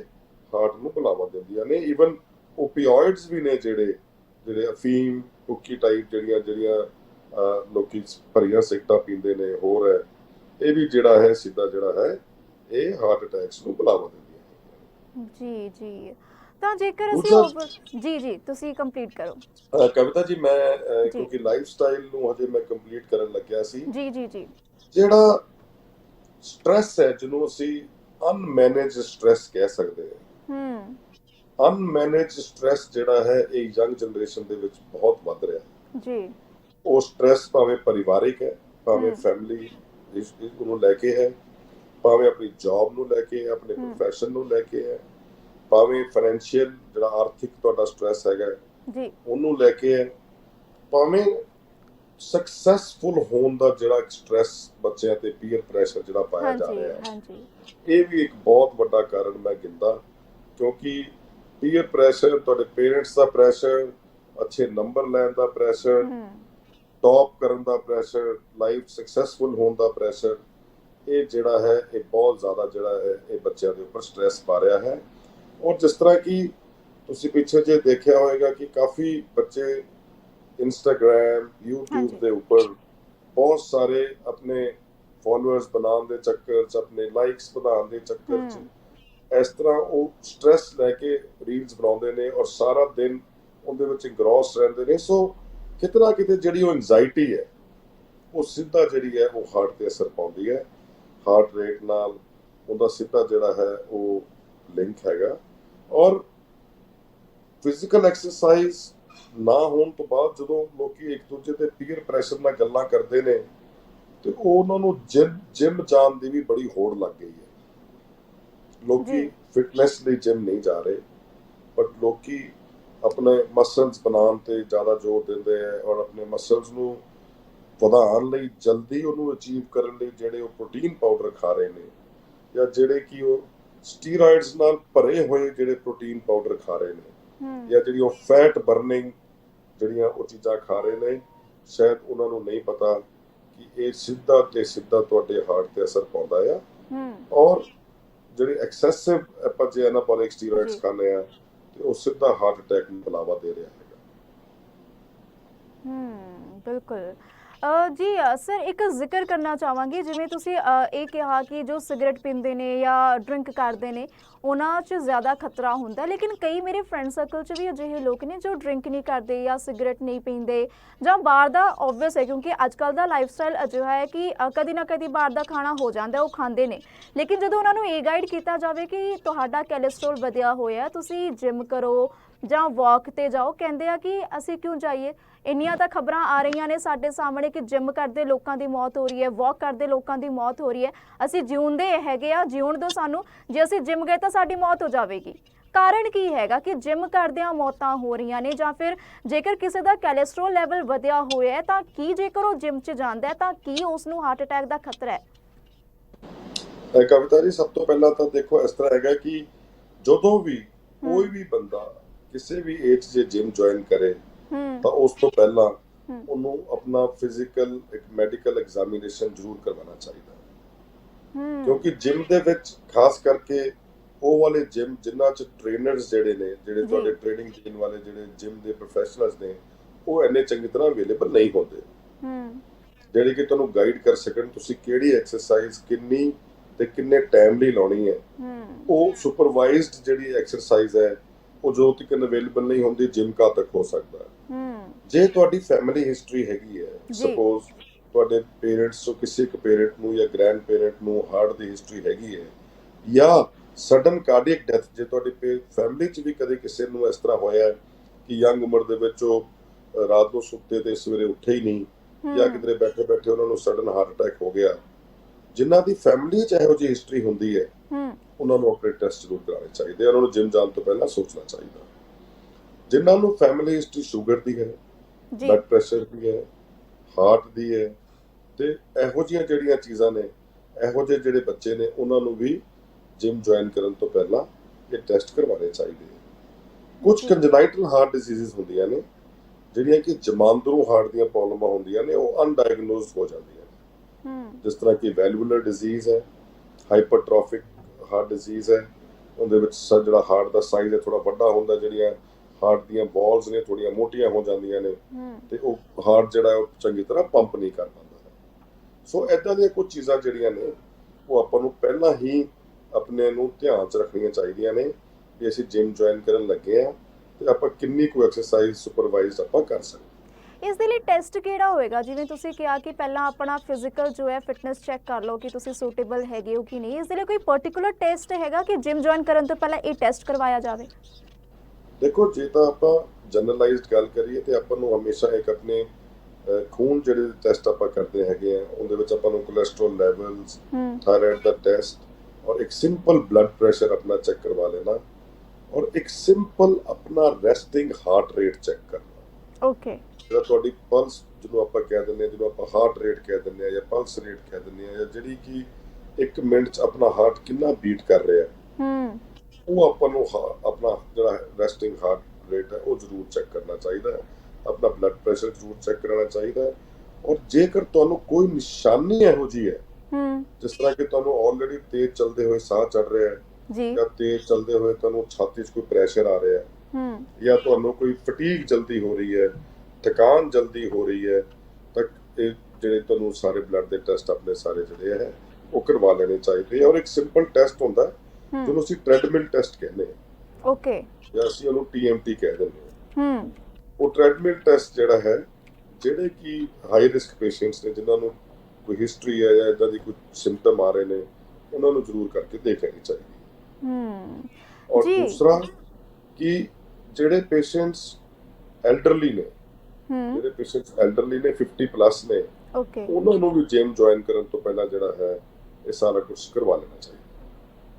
ਹਾਰਟ ਨੂੰ ਬੁਲਾਵਾ ਦਿੰਦੀਆਂ ਨੇ। ਈਵਨ ਓਪੀਓਇਡਸ ਵੀ ਨੇ ਜਿਹੜੇ ਜਿਹੜੇ ਅਫੀਮ ਹੁੱਕੀ ਟਾਈਪ ਜਿਹੜੀਆਂ ਜਿਹੜੀਆਂ ਲੋਕੀ ਭਰੀਆਂ ਸਿਗਰਟਾਂ ਪੀਂਦੇ ਨੇ ਹੋਰ ਹੈ ਇਹ ਵੀ ਜਿਹੜਾ ਹੈ ਸਿੱਧਾ ਜਿਹੜਾ ਹੈ ਇਹ ਹਾਰਟ ਅਟੈਕਸ ਨੂੰ ਬੁਲਾਵਾ ਦਿੰਦੀਆਂ ਜੀ ਜੀ। ਤਾਂ ਜੇਕਰ ਅਸੀਂ ਜੀ ਜੀ ਤੁਸੀਂ ਕੰਪਲੀਟ ਕਰੋ। ਕਵਿਤਾ ਜੀ ਮੈਂ। ਕਿਉਂਕਿ ਲਾਈਫ ਸਟਾਈਲ ਨੂੰ ਹਜੇ ਮੈਂ ਕੰਪਲੀਟ ਕਰਨ ਲੱਗਿਆ ਸੀ। ਜੀ ਜੀ ਜੀ। ਜਿਹੜਾ ਸਟ੍ਰੈਸ ਹੈ ਜਿਹਨੂੰ ਅਸੀਂ ਅਨਮੈਨੇਜ ਸਟ੍ਰੈਸ ਕਹਿ ਸਕਦੇ ਹਾਂ। ਹੂੰ। ਅਨਮੈਨੇਜ ਸਟ੍ਰੈਸ ਜਿਹੜਾ ਹੈ ਇਹ ਯੰਗ ਜਨਰੇਸ਼ਨ ਦੇ ਵਿੱਚ ਬਹੁਤ ਵੱਧ ਰਿਹਾ। ਹੈ ਜੀ। ਉਹ ਸਟ੍ਰੈਸ ਭਾਵੇਂ ਪਰਿਵਾਰਿਕ ਹੈ ਭਾਵੇਂ। ਫੈਮਿਲੀ ਇਸ ਇਸ ਨੂੰ ਲੈ ਕੇ ਹੈ ਭਾਵੇਂ ਆਪਣੀ ਜੌਬ ਨੂੰ ਲੈ ਕੇ ਹੈ ਆਪਣੇ। ਪ੍ਰੋਫੈਸ਼ਨ ਨੂੰ ਲੈ ਕੇ ਹੈ ਭਾਵੇਂ ਫਾਈਨੈਂਸ਼ੀਅਲ ਜਿਹੜਾ ਆਰਥਿਕ ਤੁਹਾਡਾ ਸਟ੍ਰੈਸ ਹੈਗਾ ਜੀ। ਉਹਨੂੰ ਲੈ ਕੇ ਹੈ ਭਾਵੇਂ ਸਕਸੈਸਫੁਲ ਹੋਣ ਦਾ ਜਿਹੜਾ ਇੱਕ ਸਟ੍ਰੈਸ ਬੱਚਿਆਂ ਤੇ ਪੀਅਰ ਪ੍ਰੈਸ਼ਰ ਜਿਹੜਾ ਪਾਇਆ ਜਾ ਰਿਹਾ ਹੈ। ਹਾਂਜੀ। ਇਹ ਵੀ ਇੱਕ ਬਹੁਤ ਵੱਡਾ ਕਾਰਨ ਮੈਂ ਗਿਣਦਾ ਕਿਉਂਕਿ ਪੀਅਰ ਪ੍ਰੈਸ਼ਰ ਤੁਹਾਡੇ ਪੇਰੈਂਟਸ ਦਾ ਪ੍ਰੈਸ਼ਰ ਅੱਛੇ ਨੰਬਰ ਲੈਣ ਦਾ ਪ੍ਰੈਸ਼ਰ ਟੌਪ ਕਰਨ ਦਾ ਪ੍ਰੈਸ਼ਰ ਲਾਈਫ ਸਕਸੈਸਫੁਲ ਹੋਣ ਦਾ ਪ੍ਰੈਸ਼ਰ ਇਹ ਜਿਹੜਾ ਹੈ ਇਹ ਬਹੁਤ ਜ਼ਿਆਦਾ ਜਿਹੜਾ ਹੈ ਇਹ ਬੱਚਿਆਂ ਦੇ ਉੱਪਰ ਸਟ੍ਰੈਸ ਪਾ ਰਿਹਾ ਹੈ। ਔਰ ਜਿਸ ਤਰ੍ਹਾਂ ਕਿ ਤੁਸੀਂ ਪਿੱਛੇ ਜੇ ਦੇਖਿਆ ਹੋਵੇਗਾ ਕਿ ਕਾਫੀ ਬੱਚੇ ਇੰਸਟਾਗ੍ਰam YouTube। ਦੇ ਉੱਪਰ ਬਹੁਤ ਸਾਰੇ ਆਪਣੇ ਫਾਲੋਅਰਸ ਬਣਾਉਣ ਦੇ ਚੱਕਰ 'ਚ ਆਪਣੇ ਲਾਈਕਸ ਵਧਾਉਣ ਦੇ ਚੱਕਰ 'ਚ। ਇਸ ਤਰ੍ਹਾਂ ਉਹ ਸਟ੍ਰੈਸ ਲੈ ਕੇ ਰੀਲਸ ਬਣਾਉਂਦੇ ਨੇ ਔਰ ਸਾਰਾ ਦਿਨ ਉਹਦੇ ਵਿੱਚ ਇੰਗਰੋਸ ਰਹਿੰਦੇ ਨੇ ਸੋ ਕਿਤਨਾ ਕਿਤੇ ਜਿਹੜੀ ਉਹ ਐਂਜ਼ਾਈਟੀ ਹੈ ਉਹ ਸਿੱਧਾ ਜਿਹੜੀ ਹੈ ਉਹ ਹਾਰਟ ਤੇ ਅਸਰ ਪਾਉਂਦੀ ਹੈ ਹਾਰਟ ਰੇਟ ਨਾਲ ਉਹਦਾ ਸਿੱਧਾ ਜਿਹੜਾ ਹੈ ਉਹ ਲਿੰਕ ਹੈਗਾ ਔਰ ਫਿਜ਼ੀਕਲ ਐਕਸਰਸਾਈਜ਼ ਨਾ ਹੋਣ ਤੋਂ ਬਾਅਦ ਜਦੋਂ ਲੋਕੀ ਇੱਕ ਦੂਜੇ ਤੇ ਪੀਅਰ ਪ੍ਰੈਸ਼ਰ ਨਾਲ ਗੱਲਾਂ ਕਰਦੇ ਨੇ ਤੇ ਉਹ ਉਹਨਾਂ ਨੂੰ ਜਿਮ ਜਿਮ ਜਾਣ ਦੀ ਵੀ ਬੜੀ ਹੋੜ ਲੱਗ ਗਈ ਹੈ ਲੋਕੀ। ਫਿਟਨੈਸ ਲਈ ਜਿਮ ਨਹੀਂ ਜਾ ਰਹੇ ਬਟ ਲੋਕੀ ਆਪਣੇ ਮਸਲਸ ਬਣਾਉਣ ਤੇ ਜ਼ਿਆਦਾ ਜ਼ੋਰ ਦਿੰਦੇ ਆ ਔਰ ਆਪਣੇ ਮਸਲਸ ਨੂੰ ਵਧਾਉਣ ਲਈ ਜਲਦੀ ਉਹਨੂੰ ਅਚੀਵ ਕਰਨ ਲਈ ਜਿਹੜੇ ਉਹ ਪ੍ਰੋਟੀਨ ਪਾਊਡਰ ਖਾ ਰਹੇ ਨੇ ਜਾਂ ਜਿਹੜੇ ਕਿ ਉਹ ਸਟੀਰੋਇਡਸ ਨਾਲ ਭਰੇ ਹੋਏ ਜਿਹੜੇ ਪ੍ਰੋਟੀਨ ਪਾਊਡਰ ਖਾ ਰਹੇ ਨੇ ਜਾਂ ਜਿਹੜੀ ਉਹ ਫੈਟ ਬਰਨਿੰਗ ਜਿਹੜੀਆਂ ਉਹ ਚੀਜ਼ਾਂ ਖਾ ਰਹੇ ਨੇ ਸ਼ਾਇਦ ਉਹਨਾਂ ਨੂੰ ਨਹੀਂ ਪਤਾ ਕਿ ਇਹ ਸਿੱਧਾ ਤੇ ਸਿੱਧਾ ਤੁਹਾਡੇ ਹਾਰਟ ਤੇ ਅਸਰ ਪਾਉਂਦਾ ਆ। ਹੂੰ। ਔਰ ਜਿਹੜੇ ਐਕਸੈਸਿਵ ਆਪਾਂ ਜੇ ਐਨਾਬੋਲਿਕ। ਸਟੀਰੋਇਡਸ ਖਾਂਦੇ ਆ ਤੇ ਉਹ ਸਿੱਧਾ ਹਾਰਟ ਅਟੈਕ ਨੂੰ ਬੁਲਾਵਾ ਦੇ ਰਿਹਾ ਹੈਗਾ। ਹੂੰ ਬਿਲਕੁਲ। ਜੀ ਸਰ ਇੱਕ ਜ਼ਿਕਰ ਕਰਨਾ ਚਾਹਾਂਗੀ। ਜਿਵੇਂ ਤੁਸੀਂ ਇਹ ਕਿਹਾ ਕਿ ਜੋ ਸਿਗਰਟ ਪੀਂਦੇ ਨੇ ਜਾਂ ਡਰਿੰਕ ਕਰਦੇ ਨੇ ਉਹਨਾਂ 'ਚ ਜ਼ਿਆਦਾ ਖਤਰਾ ਹੁੰਦਾ। ਲੇਕਿਨ ਕਈ ਮੇਰੇ ਫਰੈਂਡ ਸਰਕਲ 'ਚ ਵੀ ਅਜਿਹੇ ਲੋਕ ਨੇ ਜੋ ਡਰਿੰਕ ਨਹੀਂ ਕਰਦੇ ਜਾਂ ਸਿਗਰਟ ਨਹੀਂ ਪੀਂਦੇ। ਜਾਂ ਬਾਹਰ ਦਾ ਆਬਵੀਅਸ ਹੈ ਕਿਉਂਕਿ ਅੱਜ ਕੱਲ ਦਾ ਲਾਈਫ ਸਟਾਈਲ ਅਜਿਹਾ ਹੈ ਕਿ ਅ, ਕਦੀ ਨਾ ਕਦੀ ਬਾਹਰ ਦਾ ਖਾਣਾ ਹੋ ਜਾਂਦਾ ਉਹ ਖਾਂਦੇ ਨੇ। ਲੇਕਿਨ ਜਦੋਂ ਉਹਨਾਂ ਨੂੰ ਇਹ ਗਾਈਡ ਕੀਤਾ ਜਾਵੇ ਕਿ ਤੁਹਾਡਾ ਕੋਲੇਸਟ੍ਰੋਲ ਵਧਿਆ ਹੋਇਆ ਤੁਸੀਂ ਜਿਮ ਕਰੋ ਜਾਂ ਵਾਕ ਤੇ ਜਾਓ ਕਹਿੰਦੇ ਆ ਕਿ ਅਸੀਂ ਕਿਉਂ ਜਾਈਏ? ਇੰਨੀਆਂ ਤਾਂ ਖਬਰਾਂ ਆ ਰਹੀਆਂ ਨੇ ਸਾਡੇ ਸਾਹਮਣੇ ਕਿ ਜਿਮ ਕਰਦੇ ਲੋਕਾਂ ਦੀ ਮੌਤ ਹੋ ਰਹੀ ਹੈ ਵਾਕ ਕਰਦੇ ਲੋਕਾਂ ਦੀ ਮੌਤ ਹੋ ਰਹੀ ਹੈ। ਅਸੀਂ ਜਿਉਂਦੇ ਹੈਗੇ ਆ, ਜਿਉਣ ਦਿਓ ਸਾਨੂੰ। ਜੇ ਅਸੀਂ ਜਿਮ ਗਏ ਤਾਂ ਸਾਡੀ ਮੌਤ ਹੋ ਜਾਵੇਗੀ। ਕਾਰਨ ਕੀ ਹੈਗਾ ਕਿ ਜਿਮ ਕਰਦਿਆਂ ਮੌਤਾਂ ਹੋ ਰਹੀਆਂ ਨੇ ਜਾਂ ਫਿਰ ਜੇਕਰ ਕਿਸੇ ਦਾ ਕੋਲੇਸਟ੍ਰੋਲ ਲੈਵਲ ਵਧਿਆ ਹੋਇਆ ਹੈ, ਤਾਂ ਕੀ ਜੇਕਰ ਉਹ ਜਿਮ 'ਚ ਜਾਂਦਾ ਹੈ, ਤਾਂ ਕੀ ਉਸ ਨੂੰ ਹਾਰਟ ਅਟੈਕ ਦਾ ਖਤਰਾ ਹੈ? ਕਵਿਤਾ ਜੀ, ਸਭ ਤੋਂ ਪਹਿਲਾਂ ਤਾਂ ਦੇਖੋ, ਇਸ ਤਰ੍ਹਾਂ ਹੈਗਾ ਕਿ ਜਦੋਂ ਵੀ ਕੋਈ ਵੀ ਬੰਦਾ ਕਿਸੇ ਵੀ ਏਜ 'ਚ ਜਿਮ ਜੁਆਇਨ ਕਰੇ ਤਾਂ ਉਸ ਤੋਂ ਪਹਿਲਾਂ। ਉਹਨੂੰ ਆਪਣਾ ਫਿਜ਼ੀਕਲ ਇੱਕ ਮੈਡੀਕਲ ਐਗਜ਼ਾਮੀਨੇਸ਼ਨ ਜ਼ਰੂਰ ਕਰਵਾਉਣਾ ਚਾਹੀਦਾ। ਹੈ। ਕਿਉਂਕਿ ਜਿਮ ਦੇ ਵਿੱਚ ਖਾਸ ਕਰਕੇ ਉਹ ਵਾਲੇ ਜਿਮ ਜਿਨ੍ਹਾਂ ਚ ਟ੍ਰੇਨਰਸ ਜਿਹੜੇ ਨੇ ਜਿਹੜੇ। ਤੁਹਾਡੇ ਟ੍ਰੇਨਿੰਗ ਦੇਣ ਵਾਲੇ ਜਿਹੜੇ ਜਿਮ ਦੇ ਪ੍ਰੋਫੈਸ਼ਨਲਸ ਨੇ ਉਹ ਇੰਨੇ ਚੰਗੀ ਤਰ੍ਹਾਂ ਅਵੇਲੇਬਲ ਨਹੀਂ ਹੁੰਦੇ। ਹੂੰ। ਜਿਹੜੇ ਕਿ ਤੁਹਾਨੂੰ ਗਾਈਡ ਕਰ ਸਕਣ ਤੁਸੀਂ ਕਿਹੜੀ ਐਕਸਰਸਾਈਜ਼ ਕਿੰਨੀ ਤੇ ਕਿੰਨੇ ਟਾਈਮ ਲਈ ਲਾਉਣੀ ਹੈ। ਹੂੰ। ਉਹ ਸੁਪਰਵਾਈਜ਼ਡ ਜਿਹੜੀ ਐਕਸਰਸਾਈਜ਼ ਹੈ ਉਹ ਜੋ ਤੱਕ ਅਵੇਲੇਬਲ ਨਹੀਂ ਹੁੰਦੀ ਜਿਮ ਕਾ ਤੱਕ ਹੋ ਸਕਦਾ ਹੂੰ। ਜੇ ਤੁਹਾਡੀ ਫੈਮਿਲੀ ਹਿਸਟਰੀ ਹੈਗੀ ਹੈ। ਸਪੋਜ਼ ਤੁਹਾਡੇ ਪੇਰੈਂਟਸ ਤੋਂ ਕਿਸੇ ਇੱਕ ਪੇਰੈਂਟ ਨੂੰ ਜਾਂ ਗ੍ਰੈਂਡ ਪੇਰੈਂਟ ਨੂੰ ਹਾਰਟ ਦੀ ਹਿਸਟਰੀ ਹੈਗੀ ਹੈ ਜਾਂ ਸਡਨ ਕਾਰਡੀਅਕ ਡੈਥ ਜੇ ਤੁਹਾਡੀ ਫੈਮਿਲੀ 'ਚ ਵੀ ਕਦੇ ਕਿਸੇ ਨੂੰ ਇਸ ਤਰ੍ਹਾਂ ਹੋਇਆ ਕਿ ਯੰਗ ਉਮਰ ਦੇ ਵਿੱਚ ਉਹ ਰਾਤ ਨੂੰ ਸੁੱਤੇ ਤੇ ਸਵੇਰੇ ਉੱਠੇ ਹੀ ਨਹੀਂ ਜਾਂ ਕਿਧਰੇ ਬੈਠੇ ਬੈਠੇ ਉਹਨਾਂ ਨੂੰ ਸਡਨ ਹਾਰਟ ਅਟੈਕ ਹੋ ਗਿਆ ਜਿਨ੍ਹਾਂ ਦੀ ਫੈਮਿਲੀ 'ਚ ਇਹੋ ਜਿਹੀ ਹਿਸਟਰੀ ਹੁੰਦੀ ਹੈ ਉਹਨਾਂ ਨੂੰ ਆਪਣੇ ਟੈਸਟ ਜ਼ਰੂਰ ਕਰਾਉਣੇ ਚਾਹੀਦੇ ਉਹਨਾਂ ਨੂੰ ਜਿਮ ਜਾਣ ਤੋਂ ਪਹਿਲਾਂ ਸੋਚਣਾ ਚਾਹੀਦਾ। ਜਿਨ੍ਹਾਂ ਨੂੰ ਫੈਮਿਲੀ ਹਿਸਟਰੀ ਸ਼ੂਗਰ ਦੀ ਹੈ ਬਲੱਡ ਪ੍ਰੈਸ਼ਰ ਦੀ ਹੈ ਹਾਰਟ ਦੀ ਹੈ ਤੇ ਇਹੋ ਜਿਹੀਆਂ ਜਿਹੜੀਆਂ ਚੀਜ਼ਾਂ ਨੇ ਇਹੋ ਜਿਹੇ ਜਿਹੜੇ ਬੱਚੇ ਨੇ ਉਹਨਾਂ ਨੂੰ ਵੀ ਜਿਮ ਜੁਆਇਨ ਕਰਨ ਤੋਂ ਪਹਿਲਾਂ ਇਹ ਟੈਸਟ ਕਰਵਾਉਣੇ ਚਾਹੀਦੇ ਕੁਝ। ਕੰਜਨਾਈਟਲ ਹਾਰਟ ਡਿਜ਼ੀਜ਼ਸ ਹੁੰਦੀਆਂ ਨੇ ਜਿਹੜੀਆਂ ਕਿ ਜਮਾਂਦਰੂ ਹਾਰਟ ਦੀਆਂ ਪ੍ਰੋਬਲਮਾਂ ਹੁੰਦੀਆਂ ਨੇ ਉਹ ਅਨਡਾਇਗਨੋਸਡ ਹੋ ਜਾਂਦੀਆਂ ਨੇ। ਹੂੰ। ਜਿਸ ਤਰ੍ਹਾਂ ਕਿ ਵੈਲਵੂਲਰ ਡਿਜ਼ੀਜ਼ ਹੈ ਹਾਈਪਰਟ੍ਰੋਫਿਕ ਹਾਰਟ ਡਿਜ਼ੀਜ਼ ਹੈ ਉਹਦੇ ਵਿੱਚ ਜਿਹੜਾ ਹਾਰਟ ਦਾ ਸਾਈਜ਼ ਹੈ ਥੋੜਾ ਵੱਡਾ ਹੁੰਦਾ ਜਿਹੜੀਆਂ ਹਾਰਟ ਦੀਆਂ ਬਾਲਸ ਨੇ ਥੋੜੀਆਂ ਮੋਟੀਆਂ ਹੋ ਜਾਂਦੀਆਂ ਨੇ ਤੇ ਉਹ ਹਾਰਟ ਜਿਹੜਾ ਉਹ ਚੰਗੀ ਤਰ੍ਹਾਂ ਪੰਪ ਨਹੀਂ ਕਰ ਪਾਉਂਦਾ। ਸੋ ਐਦਾਂ ਦੀਆਂ ਕੁਝ ਚੀਜ਼ਾਂ ਜਿਹੜੀਆਂ ਨੇ ਉਹ ਆਪਾਂ ਨੂੰ ਪਹਿਲਾਂ ਹੀ ਆਪਣੇ ਨੂੰ ਧਿਆਨ 'ਚ ਰੱਖਣੀਆਂ ਚਾਹੀਦੀਆਂ ਨੇ ਕਿ ਅਸੀਂ ਜਿਮ ਜੁਆਇਨ ਕਰਨ ਲੱਗੇ ਆ ਤੇ ਆਪਾਂ ਕਿੰਨੀ ਕੁ ਐਕਸਰਸਾਈਜ਼ ਸੁਪਰਵਾਈਜ਼ਡ ਆਪਾਂ ਕਰ ਸਕਦੇ ਇਸ ਦੇ ਲਈ ਟੈਸਟ ਕਿਹੜਾ ਹੋਏਗਾ? ਜਿਵੇਂ ਤੁਸੀਂ ਕਿਹਾ ਕਿ ਪਹਿਲਾਂ ਆਪਣਾ ਫਿਜ਼ੀਕਲ ਜੋ ਹੈ ਫਿਟਨੈਸ ਚੈੱਕ ਕਰ ਲਓ ਕਿ ਤੁਸੀਂ ਸੂਟੇਬਲ ਹੈਗੇ ਹੋ ਕਿ ਨਹੀਂ। ਇਸ ਦੇ ਲਈ ਕੋਈ ਪਾਰਟਿਕੂਲਰ ਟੈਸਟ ਹੈਗਾ ਕਿ ਜਿਮ ਜੁਆਇਨ ਕਰਨ ਤੋਂ ਪਹਿਲਾਂ ਇਹ ਟੈਸਟ ਕਰਵਾਇਆ ਜਾਵੇ? ਦੇਖੋ ਜੇ ਤਾਂ ਆਪਾਂ ਜਨਰਲਾਈਜ਼ਡ ਗੱਲ ਕਰੀਏ ਤੇ ਆਪਾਂ ਨੂੰ ਹਮੇਸ਼ਾ ਇੱਕ ਆਪਣੇ ਖੂਨ ਜਿਹੜੇ ਟੈਸਟ ਆਪਾਂ ਕਰਦੇ ਹੈਗੇ ਆ ਉਹਦੇ ਵਿੱਚ ਆਪਾਂ ਨੂੰ ਕੋਲੇਸਟ੍ਰੋਲ ਲੈਵਲਸ ਥਾਇਰਾਇਡ ਦਾ ਟੈਸਟ ਔਰ ਇੱਕ ਸਿੰਪਲ ਬਲੱਡ ਪ੍ਰੈਸ਼ਰ ਆਪਣਾ ਚੈੱਕ ਕਰਵਾ ਲੈਣਾ ਔਰ ਇੱਕ ਸਿੰਪਲ ਆਪਣਾ ਰੈਸਟਿੰਗ ਹਾਰਟ ਰੇਟ ਚੈੱਕ ਕਰਨਾ। ਓਕੇ ਜਿਹੜਾ ਤੁਹਾਡੀ ਪਲਸ ਜਿਹਨੂੰ ਆਪਾਂ ਕਹਿ ਦਿੰਦੇ ਆ ਜਿਹਨੂੰ ਆਪਾਂ ਹਾਰਟ ਰੇਟ ਕਹਿ ਦਿੰਦੇ ਆ ਜਾਂ ਪਲਸ ਰੇਟ ਕਹਿ ਦਿੰਦੇ ਆ ਜਾਂ ਜਿਹੜੀ ਕਿ ਇੱਕ ਮਿੰਟ 'ਚ ਆਪਣਾ ਹਾਰਟ ਕਿੰਨਾ ਬੀਟ ਕਰ ਰਿਹਾ ਹੂੰ। ਉਹ ਆਪਾਂ ਨੂੰ ਆਪਣਾ ਜਿਹੜਾ ਰੈਸਟਿੰਗ ਹਾਰਟ ਰੇਟ ਹੈ ਉਹ ਜ਼ਰੂਰ ਚੈੱਕ ਕਰਨਾ ਚਾਹੀਦਾ ਹੈ। ਆਪਣਾ ਬਲੱਡ ਪ੍ਰੈਸ਼ਰ ਜ਼ਰੂਰ ਚੈੱਕ ਕਰਨਾ ਚਾਹੀਦਾ ਹੈ। ਔਰ ਜੇਕਰ ਤੁਹਾਨੂੰ ਕੋਈ ਨਿਸ਼ਾਨੀ ਇਹੋ ਜੀ ਹੈ ਹੂੰ। ਜਿਸ ਤਰ੍ਹਾਂ ਕਿ ਤੁਹਾਨੂੰ ਆਲਰੇਡੀ ਤੇਜ਼ ਚੱਲਦੇ ਹੋਏ ਸਾਹ ਚੜ ਰਿਹਾ ਹੈ ਜੀ। ਜਾਂ ਤੇਜ਼ ਚੱਲਦੇ ਹੋਏ ਤੁਹਾਨੂੰ ਛਾਤੀ 'ਚ ਕੋਈ ਪ੍ਰੈਸ਼ਰ ਆ ਰਿਹਾ ਹੈ ਹੂੰ। ਜਾਂ ਤੁਹਾਨੂੰ ਕੋਈ ਫਟੀਗ ਜਲਦੀ ਹੋ ਰਹੀ ਹੈ ਥਕਾਨ ਜਲਦੀ ਹੋ ਰਹੀ ਹੈ ਤਾਂ ਇਹ ਜਿਹੜੇ ਤੁਹਾਨੂੰ ਸਾਰੇ ਬਲੱਡ ਦੇ ਟੈਸਟ ਆਪਣੇ ਸਾਰੇ ਜਿਹੜੇ ਹੈ ਉਹ ਕਰਵਾ ਲੈਣੇ ਚਾਹੀਦੇ ਔਰ ਇੱਕ ਸਿੰਪਲ ਟੈਸਟ ਹੁੰਦਾ ਹੂੰ ਜਿਹਨੂੰ ਅਸੀਂ ਟ੍ਰੈਡਮਿਲ ਟੈਸਟ ਕਹਿੰਦੇ ਹਾਂ। ਓਕੇ। ਜਾਂ ਅਸੀਂ ਉਹਨੂੰ TMT ਕਹਿ ਦਿੰਦੇ ਹਾਂ। ਹੂੰ। ਉਹ ਟ੍ਰੈਡਮਿਲ ਟੈਸਟ ਜਿਹੜਾ ਹੈ ਜਿਹੜੇ ਕਿ ਹਾਈ ਰਿਸਕ ਪੇਸ਼ੈਂਟਸ ਨੇ ਜਿਨ੍ਹਾਂ ਨੂੰ ਕੋਈ ਹਿਸਟਰੀ ਹੈ ਜਾਂ ਇਦਾਂ ਦੀ ਕੋਈ ਸਿੰਪਟਮ ਆ ਰਹੇ ਨੇ ਉਹਨਾਂ ਨੂੰ ਜ਼ਰੂਰ ਕਰਕੇ ਦੇਖ ਲੈਣੀ ਚਾਹੀਦੀ ਹੈ। ਔਰ। ਦੂਸਰਾ ਕਿ ਜਿਹੜੇ ਪੇਸ਼ੈਂਟਸ ਐਲਡਰਲੀ ਨੇ ਹੂੰ। ਜਿਹੜੇ ਪੇਸ਼ੈਂਟਸ ਐਲਡਰਲੀ ਨੇ 50 ਪਲੱਸ ਨੇ ਓਕੇ। ਉਹਨਾਂ ਨੂੰ ਵੀ ਜਿਮ ਜੁਆਇਨ ਕਰਨ ਤੋਂ ਪਹਿਲਾਂ ਜਿਹੜਾ ਹੈ ਇਹ ਸਾਰਾ ਕੁਝ ਕਰਵਾ ਲੈਣਾ ਚਾਹੀਦਾ।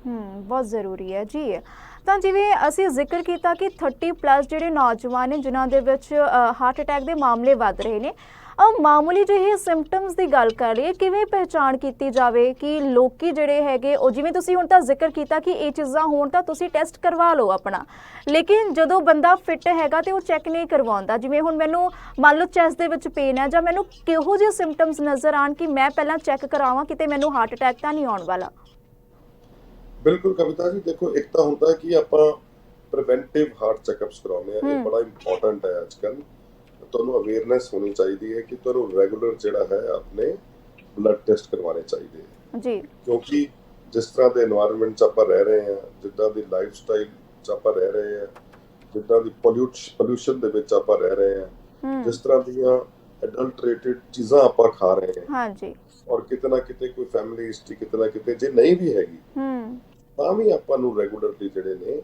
ਹਮ ਬਹੁਤ ਜ਼ਰੂਰੀ ਹੈ ਜੀ। ਤਾਂ ਜਿਵੇਂ ਅਸੀਂ ਜ਼ਿਕਰ ਕੀਤਾ ਕਿ 30 ਪਲੱਸ ਜਿਹੜੇ ਨੌਜਵਾਨ ਨੇ, ਜਿਨ੍ਹਾਂ ਦੇ ਵਿੱਚ ਹਾਰਟ ਅਟੈਕ ਦੇ ਮਾਮਲੇ ਵੱਧ ਰਹੇ ਨੇ ਅਹ ਮਾਮੂਲੀ ਜਿਹੇ ਸਿੰਪਟਮਸ ਦੀ ਗੱਲ ਕਰ ਲਈਏ, ਕਿਵੇਂ ਪਹਿਚਾਣ ਕੀਤੀ ਜਾਵੇ ਕਿ ਲੋਕੀ ਜਿਹੜੇ ਹੈਗੇ, ਉਹ ਜਿਵੇਂ ਤੁਸੀਂ ਹੁਣ ਤਾਂ ਜ਼ਿਕਰ ਕੀਤਾ ਕਿ ਇਹ ਚੀਜ਼ਾਂ ਹੋਣ ਤਾਂ ਤੁਸੀਂ ਟੈਸਟ ਕਰਵਾ ਲਓ ਆਪਣਾ। ਲੇਕਿਨ ਜਦੋਂ ਬੰਦਾ ਫਿੱਟ ਹੈਗਾ ਤੇ ਉਹ ਚੈੱਕ ਨਹੀਂ ਕਰਵਾਉਂਦਾ, ਜਿਵੇਂ ਹੁਣ ਮੈਨੂੰ ਮੰਨ ਲਓ ਚੈਸਟ ਦੇ ਵਿੱਚ ਪੇਨ ਹੈ ਜਾਂ ਮੈਨੂੰ ਕਿਹੋ ਜਿਹੇ ਸਿੰਪਟਮਸ ਨਜ਼ਰ ਆਣ ਕਿ ਮੈਂ ਪਹਿਲਾਂ ਚੈੱਕ ਕਰਾਵਾਂ, ਕਿਤੇ ਮੈਨੂੰ ਹਾਰਟ ਅਟੈਕ ਤਾਂ ਨਹੀਂ ਆਉਣ ਵਾਲਾ। ਬਿਲਕੁਲ ਕਵਿਤਾ ਜੀ ਦੇਖੋ ਇੱਕ ਤਾਂ ਹੁੰਦਾ ਕਿ ਆਪਾਂ ਪ੍ਰੀਵੈਂਟਿਵ ਹਾਰਟ ਚੈੱਕਅਪਸ ਕਰਾਉਂਦੇ ਆ ਇਹ ਬੜਾ ਇੰਪੋਰਟੈਂਟ ਹੈ ਅੱਜ ਕੱਲ ਤੁਹਾਨੂੰ ਅਵੇਅਰਨੈਸ ਹੋਣੀ ਚਾਹੀਦੀ ਹੈ ਕਿ ਤੁਹਾਨੂੰ ਰੈਗੂਲਰ ਜਿਹੜਾ ਹੈ ਆਪਣੇ ਬਲੱਡ ਟੈਸਟ ਕਰਵਾਉਣੇ ਚਾਹੀਦੇ ਜੀ। ਕਿਉਂਕਿ ਜਿਸ ਤਰ੍ਹਾਂ ਦੇ এনवायरमेंट 'ਚ ਆਪਾਂ ਰਹਿ ਰਹੇ ਆ ਜਿੱਦਾਂ ਦੀ ਲਾਈਫ ਸਟਾਈਲ 'ਚ ਆਪਾਂ ਰਹਿ ਰਹੇ ਆ ਜਿੱਦਾਂ ਦੀ ਪੋਲਿਊਟ ਪੋਲੂਸ਼ਨ ਦੇ ਵਿੱਚ ਆਪਾਂ ਰਹਿ ਰਹੇ ਆ ਜਿਸ ਤਰ੍ਹਾਂ ਦੀਆਂ ਐਡਲਟਰੇਟਡ ਚੀਜ਼ਾਂ ਆਪਾਂ ਖਾ ਰਹੇ ਆ ਹਾਂਜੀ ਔਰ ਕਿਤੇ ਕਿਤੇ ਕੋਈ ਫੈਮਿਲੀ ਹਿਸਟਰੀ ਕਿਤੇ ਕਿਤੇ ਜੇ ਨਹੀਂ ਵੀ ਹੈਗੀ ਹੂੰ। ਤਾਂ ਵੀ ਆਪਾਂ ਨੂੰ ਰੈਗੂਲਰਲੀ ਜਿਹੜੇ ਨੇ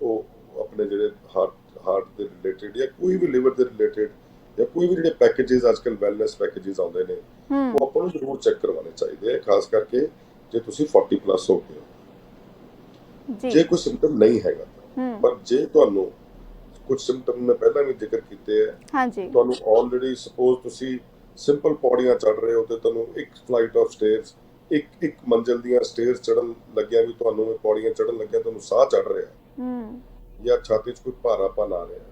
ਉਹ ਆਪਣੇ ਜਿਹੜੇ ਹਾਰਟ ਹਾਰਟ ਦੇ ਰਿਲੇਟਡ ਜਾਂ ਕੋਈ ਵੀ ਲਿਵਰ ਦੇ ਰਿਲੇਟਡ ਜਾਂ ਕੋਈ ਵੀ ਜਿਹੜੇ ਪੈਕੇजेस ਅੱਜਕੱਲ ਵੈਲਨੈਸ ਪੈਕੇजेस ਆਉਂਦੇ ਨੇ ਉਹ ਆਪਾਂ ਨੂੰ ਜ਼ਰੂਰ ਚੈੱਕ ਕਰਵਾਉਣੇ ਚਾਹੀਦੇ ਆ ਖਾਸ ਕਰਕੇ ਜੇ ਤੁਸੀਂ 40 ਪਲੱਸ ਹੋ ਗਏ ਜੀ। ਜੇ ਕੋਈ ਸਿੰਪਟਮ ਨਹੀਂ ਹੈਗਾ ਪਰ ਜੇ ਤੁਹਾਨੂੰ ਕੁਝ ਸਿੰਪਟਮ ਮੈਂ ਪਹਿਲਾਂ ਵੀ ਜ਼ਿਕਰ ਕੀਤੇ ਆ ਹਾਂਜੀ। ਤੁਹਾਨੂੰ ਆਲਰੇਡੀ ਸਪੋਜ਼ ਤੁਸੀਂ ਸਿੰਪਲ ਪੌੜੀਆਂ ਚੜ ਰਹੇ ਹੋ ਤੇ ਤੁਹਾਨੂੰ ਇੱਕ ਫਲਾਈਟ ਆਫ ਸਟੇਅਰਸ ਇੱਕ ਇੱਕ ਮੰਜ਼ਲ ਦੀਆਂ ਸਟੇਅਰਸ ਚੜਨ ਲੱਗਿਆ ਵੀ ਤੁਹਾਨੂੰ ਇਹ ਪੌੜੀਆਂ ਚੜਨ ਲੱਗਿਆ ਤੁਹਾਨੂੰ ਸਾਹ ਚੜ ਰਿਹਾ ਹਮ ਜਾਂ ਛਾਤੀ 'ਚ ਕੋਈ ਭਾਰਾਪਨ ਆ ਰਿਹਾ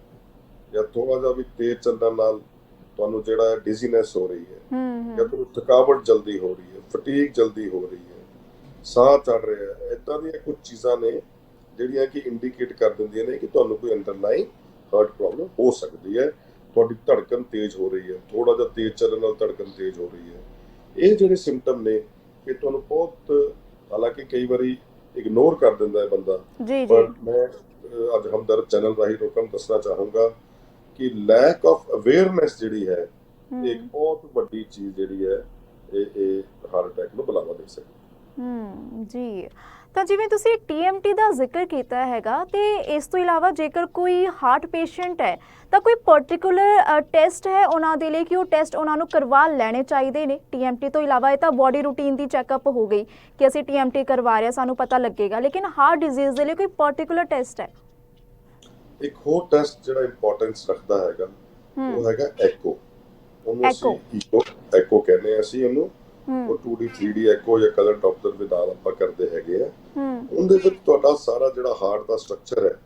ਜਾਂ ਥੋੜਾ ਜਿਹਾ ਵੀ ਤੇਜ਼ ਚੱਲਣ ਨਾਲ ਤੁਹਾਨੂੰ ਜਿਹੜਾ ਡਿਜ਼ੀਨੈਸ ਹੋ ਰਹੀ ਹੈ। ਹਮ ਜਾਂ ਤੁਹਾਨੂੰ ਥਕਾਵਟ ਜਲਦੀ ਹੋ ਰਹੀ ਹੈ ਫਟੀਗ ਜਲਦੀ ਹੋ ਰਹੀ ਹੈ ਸਾਹ ਚੜ ਰਿਹਾ ਹੈ। ਇਦਾਂ ਦੀਆਂ ਕੁਝ ਚੀਜ਼ਾਂ ਨੇ ਜਿਹੜੀਆਂ ਕਿ ਇੰਡੀਕੇਟ ਕਰ ਦਿੰਦੀਆਂ ਨੇ ਕਿ ਤੁਹਾਨੂੰ ਕੋਈ ਅੰਡਰਲਾਈਨ ਹਾਰਟ ਪ੍ਰੋਬਲਮ ਹੋ ਸਕਦੀ ਹੈ। ਤੁਹਾਡੀ ਧੜਕਨ ਤੇਜ਼ ਹੋ ਰਹੀ ਹੈ ਥੋੜਾ ਜਿਹਾ ਤੇਜ਼ ਚੱਲਣ ਨਾਲ ਧੜਕਨ ਤੇਜ਼ ਹੋ ਰਹੀ ਹੈ। ਇਹ ਜਿਹੜੇ ਸਿੰਪਟਮ ਨੇ ਇਹ ਤੁਹਾਨੂੰ ਬਹੁਤ ਹਾਲਾਂਕਿ ਕਈ ਵਾਰੀ ਇਗਨੋਰ ਕਰ ਦਿੰਦਾ ਹੈ ਬੰਦਾ। ਜੀ ਜੀ। ਪਰ ਮੈਂ ਅੱਜ ਹਮਦਰਦ ਚੈਨਲ ਰਾਹੀਂ ਲੋਕਾਂ ਨੂੰ ਦੱਸਣਾ ਚਾਹੂੰਗਾ ਕਿ ਲੈਕ ਆਫ ਅਵੇਅਰਨੈਸ ਜਿਹੜੀ ਹੈ ਇੱਕ ਬਹੁਤ ਵੱਡੀ ਚੀਜ਼ ਜਿਹੜੀ ਹੈ ਇਹ ਇਹ ਹਾਰਟ ਅਟੈਕ ਨੂੰ ਬੁਲਾਵਾ ਦੇ ਸਕਦੀ ਹੈ ਜੀ। ਤਾਂ ਜਿਵੇਂ ਤੁਸੀਂ TMT ਦਾ ਜ਼ਿਕਰ ਕੀਤਾ ਹੈਗਾ ਤੇ ਇਸ ਤੋਂ ਇਲਾਵਾ ਜੇਕਰ ਕੋਈ ਹਾਰਟ ਪੇਸ਼ੈਂਟ ਹੈ ਤਾਂ ਕੋਈ ਪਾਰਟਿਕੂਲਰ ਟੈਸਟ ਹੈ ਉਹਨਾਂ ਦੇ ਲਈ ਕਿ ਉਹ ਟੈਸਟ ਉਹਨਾਂ ਨੂੰ ਕਰਵਾ ਲੈਣੇ ਚਾਹੀਦੇ ਨੇ? TMT ਤੋਂ ਇਲਾਵਾ ਇਹ ਤਾਂ ਬਾਡੀ ਰੂਟੀਨ ਦੀ ਚੈੱਕਅਪ ਹੋ ਗਈ ਕਿ ਅਸੀਂ TMT ਕਰਵਾ ਰਹੇ ਸਾਨੂੰ ਪਤਾ ਲੱਗੇਗਾ। ਲੇਕਿਨ ਹਾਰਟ ਡਿਜ਼ੀਜ਼ ਦੇ ਲਈ ਕੋਈ ਪਾਰਟਿਕੂਲਰ ਟੈਸਟ ਹੈ? ਇੱਕ ਹੋਰ ਟੈਸਟ ਜਿਹੜਾ ਇੰਪੋਰਟੈਂਸ ਰੱਖਦਾ ਹੈਗਾ ਉਹ ਹੈਗਾ ਐਕੋ ਉਹਨੂੰ ਅਸੀਂ. ਈਕੋ ਐਕੋ ਕਹਿੰਦੇ ਆ ਅਸੀਂ ਉਹਨੂੰ। ਉਹ 2D 3D ਐਕੋ ਜਾਂ ਕਲਰ ਡਾਪਲਰ ਵਿਧਾਨ ਆਪਾਂ ਕਰਦੇ ਹੈਗੇ ਆ। ਉਹਦੇ ਵਿੱਚ ਤੁਹਾਡਾ ਸਾਰਾ ਜਿਹੜਾ ਹਾਰਟ ਦਾ ਸਟਰਕਚਰ ਹੈ